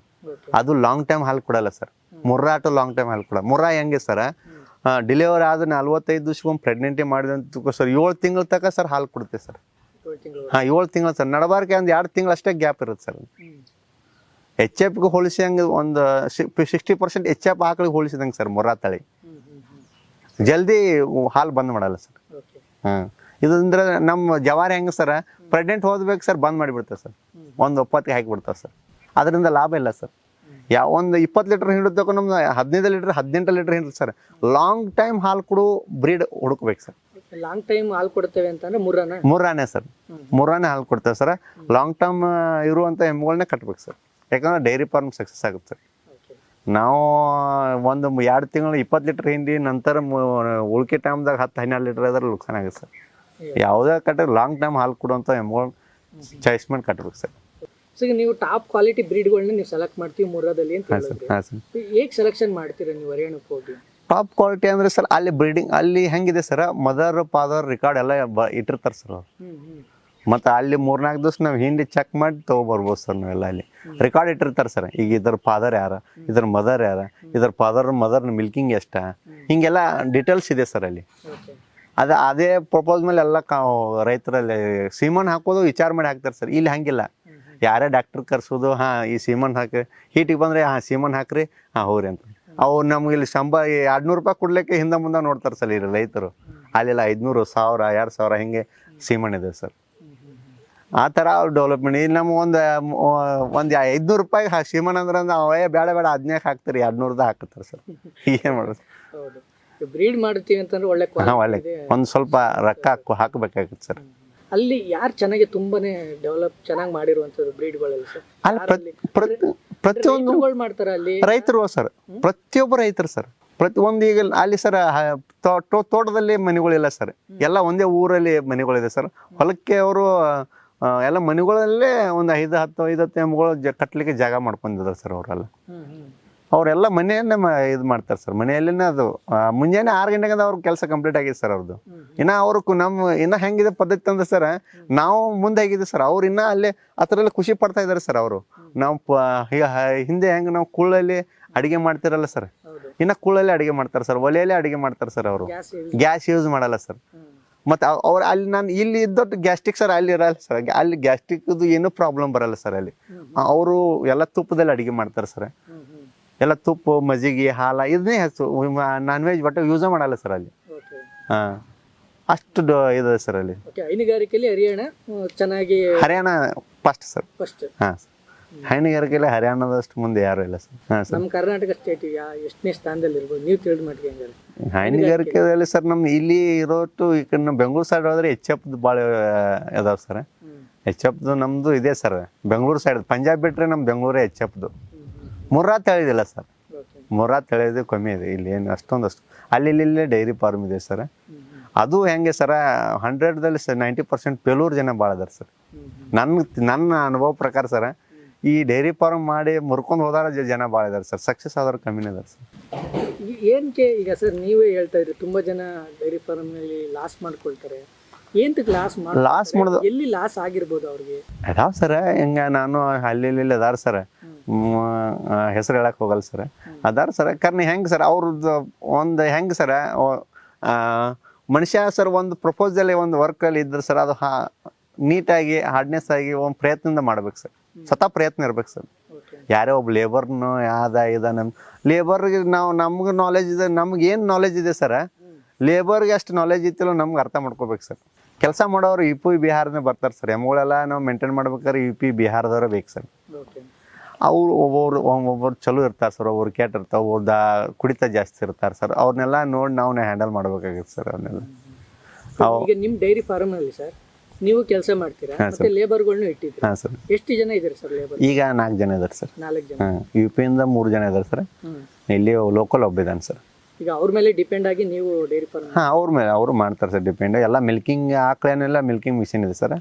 ಅದು ಲಾಂಗ್ ಟೈಮ್ ಹಾಲು ಕೊಡಲ್ಲ ಸರ್. ಮುರ್ರಾ ಟು ಲಾಂಗ್ ಟೈಮ್ ಹಾಲು ಕೊಡ ಮುರ್ರಾ ಹೆಂಗೆ ಸರ್? ಡಿಲಿವರಿ ಆದ ನಲ್ವತ್ತೈದು ದಿವ್ಸಕ್ಕೊಮ್ಮೆ ಪ್ರೆಗ್ನೆಂಟಿ ಮಾಡಿದಂತ ಸರ್. ಏಳು ತಿಂಗಳ ತನಕ ಸರ್ ಹಾಲು ಕೊಡುತ್ತೆ ಸರ್. ಹಾಂ, ಏಳು ತಿಂಗಳು ಸರ್. ನಡಬಾರ್ಕೆ ಒಂದು ಎರಡು ತಿಂಗಳು ಅಷ್ಟೇ ಗ್ಯಾಪ್ ಇರುತ್ತೆ ಸರ್. ಎಚ್ ಎಫ್ಗೆ ಹೋಲಿಸಿ ಹಂಗೆ ಒಂದು ಸಿಕ್ಸ್ಟಿ ಪರ್ಸೆಂಟ್ ಎಚ್ ಎಫ್ ಆಕಳಿಗೆ ಹೋಲಿಸಿದಂಗೆ ಸರ್ ಮೊರಾ ತಳಿ. ಜಲ್ದಿ ಹಾಲು ಬಂದ್ ಮಾಡಲ್ಲ ಸರ್. ಹಾಂ. ಇದಂದ್ರೆ ನಮ್ಮ ಜವಾರಿ ಹೆಂಗೆ ಸರ್ ಪ್ರೆಗ್ನೆಂಟ್ ಹೋದ್ಬೇಕು ಸರ್ ಬಂದ್ ಮಾಡಿಬಿಡ್ತಾರೆ ಸರ್. ಒಂದು ಒಪ್ಪತ್ತಿಗೆ ಹಾಕಿಬಿಡ್ತಾರೆ ಸರ್. ಅದರಿಂದ ಲಾಭ ಇಲ್ಲ ಸರ್. ಯಾವ ಒಂದು ಇಪ್ಪತ್ತು ಲೀಟ್ರ್ ಹಿಡಿದಕ್ಕೂ ನಮ್ದು ಹದಿನೈದು ಲೀಟ್ರ್ ಹದಿನೆಂಟು ಲೀಟ್ರ್ ಹಿಡಿದು ಸರ್. ಲಾಂಗ್ ಟೈಮ್ ಹಾಲು ಕೊಡು ಬ್ರೀಡ್ ಹುಡುಕ್ಬೇಕು ಸರ್. ಲಾಂಗ್ ಟೈಮ್ ಹಾಲು ಕೊಡ್ತೇವೆ ಅಂತಂದ್ರೆ ಮುರ್ರಾನ ಮೂರಾನೇ ಸರ್. ಮೂರಾನೆ ಮೂರಾನೇ ಹಾಲು ಕೊಡ್ತೇವೆ ಸರ್. ಲಾಂಗ್ ಟರ್ಮ್ ಇರುವಂಥ ಎಮ್ಮೆಗಳನ್ನೇ ಕಟ್ಬೇಕು ಸರ್. ಯಾಕಂದ್ರೆ ಡೈರಿ ಫಾರ್ಮ್ ಸಕ್ಸಸ್ ಆಗುತ್ತೆ ಸರ್. ನಾವು ಒಂದು ಎರಡು ತಿಂಗಳು ಇಪ್ಪತ್ತು ಲೀಟ್ರ್ ಹಿಂದಿ ನಂತರ ಉಳ್ಕೆ ಟೈಮ್ದಾಗ ಹತ್ತು ಹನ್ನೆರಡು ಲೀಟ್ರ್ ಆದ್ರೆ ಲುಕ್ಸಾನ್ ಆಗುತ್ತೆ ಸರ್. ಯಾವುದೇ ಕಟ್ಟ ಲಾಂಗ್ ಟೈಮ್ ಹಾಲು ಕೊಡುವಂಥ ಎಮೌಂಟ್ ಚಾಯ್ಸ್ ಮಾಡಿ ಕಟ್ಟಬೇಕು ಸರ್. ಸೊ ಈಗ ನೀವು ಟಾಪ್ ಕ್ವಾಲಿಟಿ ಬ್ರೀಡ್ಗಳನ್ನ ನೀವು ಸೆಲೆಕ್ಟ್ ಮಾಡ್ತೀವಿ ಮೂರದಲ್ಲಿ ಅಂತ ಹೇಗೆ ಸೆಲೆಕ್ಷನ್ ಮಾಡ್ತೀರಾ ನೀವು ಹರಿಯಾಣಕ್ಕೆ ಹೋಗಿ ಟಾಪ್ ಕ್ವಾಲಿಟಿ ಅಂದ್ರೆ ಸರ್ ಅಲ್ಲಿ ಬ್ರೀಡಿಂಗ್ ಅಲ್ಲಿ ಹೆಂಗಿದೆ ಸರ್ ಮದರ್ ಫಾದರ್ ರೆಕಾರ್ಡ್ ಎಲ್ಲ ಇಟ್ಟಿರ್ತಾರೆ ಸರ್ ಅವ್ರು. ಮತ್ತು ಅಲ್ಲಿ ಮೂರ್ನಾಲ್ಕು ದಿವಸ ನಾವು ಹಿಂಡಿ ಚೆಕ್ ಮಾಡಿ ತೊಗೊಬರ್ಬೋದು ಸರ್ ನಾವೆಲ್ಲ ಅಲ್ಲಿ. ರೆಕಾರ್ಡ್ ಇಟ್ಟಿರ್ತಾರೆ ಸರ್. ಈಗ ಇದ್ರ ಫಾದರ್ ಯಾರ? ಇದ್ರ ಮದರ್ ಯಾರ? ಇದ್ರ ಫಾದರ್ ಮದರ್ ಮಿಲ್ಕಿಂಗ್ ಎಷ್ಟ? ಹಿಂಗೆಲ್ಲ ಡೀಟೇಲ್ಸ್ ಇದೆ ಸರ್ ಅಲ್ಲಿ. ಅದು ಅದೇ ಪ್ರಪೋಸ್ ಮೇಲೆ ಎಲ್ಲ ಕಾ ರೈತರಲ್ಲಿ ಸೀಮನ್ ಹಾಕೋದು ವಿಚಾರ ಮಾಡಿ ಹಾಕ್ತಾರೆ ಸರ್. ಇಲ್ಲಿ ಹಂಗಿಲ್ಲ. ಯಾರೇ ಡಾಕ್ಟರ್ ಕರ್ಸೋದು, ಹಾಂ, ಈ ಸೀಮನ್ ಹಾಕಿ ಹೀಟಿಗೆ ಬಂದರೆ, ಹಾಂ, ಸೀಮನ್ ಹಾಕ್ರಿ. ಹಾಂ, ಹೋಗ್ರಿ ಅಂತ. ಅವು ನಮ್ಗೆ ಇಲ್ಲಿ ಶಂಬ ಎರಡ್ನೂರು ರೂಪಾಯಿ ಕೊಡ್ಲಿಕ್ಕೆ ಹಿಂದೆ ಮುಂದೆ ನೋಡ್ತಾರೆ ಸರ್ ಇಲ್ಲಿ ರೈತರು. ಅಲ್ಲೆಲ್ಲ ಐದುನೂರು, ಸಾವಿರ, ಎರಡು ಸಾವಿರ ಹಿಂಗೆ ಸೀಮನ್ ಇದೆ ಸರ್. ಆ ಥರ ಅವ್ರು ಡೆವಲಪ್ಮೆಂಟ್ ಇಲ್ಲಿ ನಮ್ಮ ಒಂದು ಒಂದು ಐದುನೂರು ರೂಪಾಯಿಗೆ ಸೀಮನ್ ಅಂದ್ರೆ ಅವೇ ಬೇಡ ಬೇಡ ಹದಿನೈದು ಹಾಕ್ತಾರೆ ಎರಡು ನೂರದ ಹಾಕ್ತಾರೆ ಸರ್. ಏನು ಮಾಡೋದು? ಹೌದು. ಬ್ರೀಡ್ ಮಾಡ್ತೀವಿ ಅಂತಂದ್ರೆ ಒಳ್ಳೆ ಹಾಂ ಒಳ್ಳೆ. ಒಂದು ಸ್ವಲ್ಪ ರೊಕ್ಕ ಹಾಕು ಹಾಕಬೇಕಾಗುತ್ತೆ ಸರ್. ಅಲ್ಲಿ ಯಾರು ಚೆನ್ನಾಗಿ ತುಂಬಾನೇ ಡೆವಲಪ್ ಚೆನ್ನಾಗಿ ಮಾಡಿರುವಂಥದ್ದು ಬ್ರೀಡ್ಗಳಲ್ಲಿ ಸರ್? ಅಲ್ಲಿ ಪ್ರತಿ ಪ್ರತಿ ಪ್ರತಿಯೊಂದು ಮಾಡ್ತಾರೆ ಅಲ್ಲಿ? ರೈತರು ಸರ್. ಪ್ರತಿಯೊಬ್ಬ ರೈತರು ಸರ್. ಪ್ರತಿ ಒಂದು ಈಗ ಅಲ್ಲಿ ಸರ್ ತೋಟದಲ್ಲಿ ಮನೆಗಳಿಲ್ಲ ಸರ್. ಎಲ್ಲ ಒಂದೇ ಊರಲ್ಲಿ ಮನೆಗಳಿದೆ ಸರ್. ಹೊಲಕ್ಕೆ ಅವರು ಎಲ್ಲ ಮನೆಗಳಲ್ಲೇ ಒಂದು ಐದು ಹತ್ತು ಐದು ಹತ್ತು ಎಮ್ಗಳು ಜ ಕಟ್ಟಲಿಕ್ಕೆ ಜಾಗ ಮಾಡ್ಕೊಂಡಿದ್ದಾರೆ ಸರ್ ಅವರೆಲ್ಲ. ಅವರೆಲ್ಲ ಮನೆಯನ್ನೇ ಮ ಇದು ಮಾಡ್ತಾರೆ ಸರ್. ಮನೆಯಲ್ಲೇ ಅದು ಆ, ಮುಂಜಾನೆ ಆರು ಗಂಟೆಗೆ ಅವ್ರ ಕೆಲಸ ಕಂಪ್ಲೀಟ್ ಆಗಿದೆ ಸರ್ ಅವ್ರದ್ದು. ಇನ್ನು ಇನ್ನ ಕು- ನಮ್ಮ ಇನ್ನ ಹೆಂಗಿದೆ ಪದ್ಧತಿ ಅಂದ್ರೆ ಸರ್ ನಾವು ಮುಂದೆ ಆಗಿದೆ ಸರ್. ಅವ್ರು ಇನ್ನ ಅಲ್ಲೇ ಅದರಲ್ಲಿ ಖುಷಿ ಪಡ್ತಾ ಇದ್ದಾರೆ ಸರ್ ಅವರು. ನಾವು ಪ- ಈಗ ಹ- ಹಿಂದೆ ಹೆಂಗೆ ನಾವು ಕುಳ್ಳಲ್ಲಿ ಅಡಿಗೆ ಮಾಡ್ತಿರಲ್ಲ ಸರ್. ಹೌದು. ಇನ್ನ ಕುಳ್ಳಲ್ಲಿ ಅಡಿಗೆ ಮಾಡ್ತಾರೆ ಸರ್. ಒಲೆಯಲ್ಲೇ ಅಡಿಗೆ ಮಾಡ್ತಾರೆ ಸರ್ ಅವರು. ಗ್ಯಾಸ್ ಗ್ಯಾಸ್ ಯೂಸ್ ಮಾಡಲ್ಲ ಸರ್. ಮತ್ತೆ ಅವ್ರು ಅಲ್ಲಿ ನಾನು ಇಲ್ಲಿ ಇದ್ದೊಟ್ಟು ಗ್ಯಾಸ್ಟ್ರಿಕ್ ಸರ್ ಅಲ್ಲಿ ಇರಲ್ಲ ಸರ್ ಅಲ್ಲಿ ಗ್ಯಾಸ್ಟ್ರಿಕ್ದು ಏನೂ ಪ್ರಾಬ್ಲಮ್ ಬರಲ್ಲ ಸರ್ ಅಲ್ಲಿ. ಅವರು ಎಲ್ಲ ತುಪ್ಪದಲ್ಲಿ ಅಡುಗೆ ಮಾಡ್ತಾರೆ ಸರ್ ಎಲ್ಲ ತುಪ್ಪ ಮಜ್ಜಿಗೆ ಹಾಲ ಇದನ್ನೇ ಹೆಚ್ಚು ನಾನ್ ವೆಜ್ ಬಟ್ಟೆ ಯೂಸೇ ಮಾಡಲ್ಲ ಸರ್ ಅಲ್ಲಿ. ಹಾಂ. ಅಷ್ಟು ಇದೆ ಸರ್ ಅಲ್ಲಿ. ಹೈನುಗಾರಿಕೆಯಲ್ಲಿ ಹರಿಯಾಣ ಚೆನ್ನಾಗಿ ಹರಿಯಾಣ ಫಸ್ಟ್ ಸರ್ ಫಸ್ಟ್ ಹಾಂ. ಸರ್ ಹೈನುಗಾರಿಕೆಯಲ್ಲಿ ಹರಿಯಾಣದಷ್ಟು ಮುಂದೆ ಯಾರು ಇಲ್ಲ ಸರ್. ಹಾಂ ಸರ್. ನಮ್ಮ ಕರ್ನಾಟಕ ಸ್ಟೇಟ್ ಎಷ್ಟನೇ ಸ್ಥಾನದಲ್ಲಿ ಇರ್ಬೋದು ನೀವು ತಿಳಿದು ಮಟ್ಟಿಗೆ ಹೆಂಗಾರೆ ಹೈನುಗಾರಿಕೆಯಲ್ಲಿ ಸರ್ ನಮ್ಮ ಇಲ್ಲಿ ಇರೋಟ್ಟು ಈ ಕಡೆ ನಮ್ಮ ಬೆಂಗಳೂರು ಸೈಡ್ ಹೋದ್ರೆ ಎಚ್ ಎಫ್ದು ಭಾಳ ಇದಾವೆ ಸರ್. ಎಚ್ ಎಫ್ದು ನಮ್ಮದು ಇದೆ ಸರ್ ಬೆಂಗಳೂರು ಸೈಡ್ ಪಂಜಾಬ್ ಬಿಟ್ಟರೆ ನಮ್ಮ ಬೆಂಗಳೂರೇ ಎಚ್ ಎಫ್ದು ಮುರ್ರಾ ತಳಿದಿಲ್ಲ ಸರ್. ಮುರ್ರಾ ತಳಿದು ಕಮ್ಮಿ ಇದೆ ಇಲ್ಲಿ ಏನು ಅಷ್ಟೊಂದಷ್ಟು. ಅಲ್ಲಿ ಇಲ್ಲಿ ಡೈರಿ ಫಾರ್ಮ್ ಇದೆ ಸರ್. ಅದು ಹೆಂಗೆ ಸರ ಹಂಡ್ರೆಡ್ದಲ್ಲಿ ಸರ್ ನೈಂಟಿ ಪರ್ಸೆಂಟ್ ಪೇಲೂರು ಜನ ಭಾಳ ಅದಾರ ಸರ್. ನನ್ನ ನನ್ನ ಅನುಭವ ಪ್ರಕಾರ ಸರ್ ಈ ಡೈರಿ ಫಾರ್ಮ್ ಮಾಡಿ ಮುರ್ಕೊಂಡು ಹೋದಾರ ಜನ ಭಾಳ ಇದಾರೆ ಸರ್. ಸಕ್ಸಸ್ ಆದವ್ರು ಕಮ್ಮಿನೇ ಇದಾರೆ ಸರ್. ಏನಕ್ಕೆ ಈಗ ಸರ್ ನೀವೇ ಹೇಳ್ತಾ ಇದ್ರಿ ತುಂಬ ಜನ ಡೈರಿ ಫಾರ್ಮ್ನಲ್ಲಿ ಲಾಸ್ ಮಾಡ್ಕೊಳ್ತಾರೆ. ಏಂತಕ್ ಲಾಸ್ ಮಾಡಿ ಲಾಸ್ ಮಾಡೋದು ಎಲ್ಲಿ ಲಾಸ್ ಆಗಿರ್ಬೋದು ಅವ್ರಿಗೆ? ಅದಾವ ಸರ್ ಹಿಂಗ ನಾನು ಅಲ್ಲಿ ಇಲ್ಲಿ ಅದಾರ ಸರ್. ಹೆಸರು ಹೇಳಕ್ ಹೋಗಲ್ಲ ಸರ್. ಅದಾರ ಸರ್ ಕರ್ನಿ ಹೆಂಗ್ ಸರ್ ಅವ್ರದ್ದು ಒಂದು ಹೆಂಗ್ ಸರ ಮನುಷ್ಯ ಸರ್ ಒಂದು ಪ್ರಪೋಸಲ್ ಒಂದು ವರ್ಕಲ್ಲಿ ಇದ್ರೆ ಸರ್ ಅದು ಹಾ ನೀಟಾಗಿ ಹಾರ್ಡ್ನೆಸ್ ಆಗಿ ಒಂದು ಪ್ರಯತ್ನದಿಂದ ಮಾಡ್ಬೇಕು ಸರ್. ಸ್ವತಃ ಪ್ರಯತ್ನ ಇರ್ಬೇಕು ಸರ್. ಯಾರೋ ಒಬ್ಬ ಲೇಬರ್ನು ಇದ ನಮ್ಮ ಲೇಬರ್ಗೆ ನಾವು ನಮ್ಗೆ ನಾಲೆಜ್ ಇದೆ ನಮ್ಗೆ ಏನು ನಾಲೆಜ್ ಇದೆ ಸರ್ ಲೇಬರ್ಗೆ ಅಷ್ಟು ನಾಲೆಜ್ ಇತ್ತಿಲ್ಲ ನಮ್ಗೆ ಅರ್ಥ ಮಾಡ್ಕೋಬೇಕು ಸರ್. ಕೆಲಸ ಮಾಡೋರು ಯು ಪಿ ಬಿಹಾರನೇ ಬರ್ತಾರೆ ಸರ್. ಎಮ್ಗಳೆಲ್ಲ ನಾವು ಮೇಂಟೈನ್ ಮಾಡ್ಬೇಕಾದ್ರೆ ಯು ಪಿ ಬಿಹಾರದವರೇ ಬೇಕು ಸರ್. ಅವ್ರು ಒಬ್ಬೊಬ್ರು ಒಬ್ಬೊಬ್ರು ಚಲೋ ಇರ್ತಾರೆ ಸರ್ ಒಬ್ಬರು ಕೆಟ್ಟ ಇರ್ತಾವೆ ಒಬ್ಬ ಕುಡಿತ ಜಾಸ್ತಿ ಇರ್ತಾರೆ ಸರ್. ಅವ್ರನ್ನೆಲ್ಲ ನೋಡಿ ನಾವು ಹ್ಯಾಂಡಲ್ ಮಾಡ್ಬೇಕಾಗಿತ್ತು ಸರ್ ಅವನ್ನೆಲ್ಲ ನಿಮ್ಮ ನಿಮ್ ಡೈರಿ ಫಾರ್ಮ್ ಅಲ್ಲಿ ಸರ್ ನೀವು ಕೆಲಸ ಮಾಡ್ತೀರಾ? ಮತ್ತೆ ಲೇಬರ್ಗಳ್ನು ಇಟ್ಟಿದ್ದೀರಾ? ಹಾಂ ಸರ್. ಎಷ್ಟು ಜನ ಇದ್ದಾರೆ ಸರ್ ಲೇಬರ್ ಈಗ ನಾಲ್ಕು ಜನ ಇದ್ದಾರೆ ಸರ್. ನಾಲ್ಕು ಜನ. ಹಾಂ ಯು ಪಿಯಿಂದ ಮೂರು ಜನ ಇದ್ದಾರೆ ಸರ್. ಇಲ್ಲಿ ಲೋಕಲ್ ಒಬ್ಬ ಇದ್ದಾನೆ ಸರ್. ಈಗ ಅವ್ರ ಮೇಲೆ ಡಿಪೆಂಡ್ ಆಗಿ ನೀವು ಡೈರಿ ಫಾರ್ಮ್ ಹಾಂ ಅವ್ರ ಮೇಲೆ ಅವರು ಮಾಡ್ತಾರೆ ಸರ್ ಡಿಪೆಂಡ್ ಎಲ್ಲ ಮಿಲ್ಕಿಂಗ್ ಆಕಳೇನೆಲ್ಲ ಮಿಲ್ಕಿಂಗ್ ಮಿಷಿನ್ ಇದೆ ಸರ್.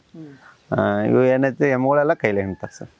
ಇವು ಏನೈತೆ ಎಮ್ಗಳೆಲ್ಲ ಕೈಲೇ ಹಿಂಡ್ತಾರೆ ಸರ್.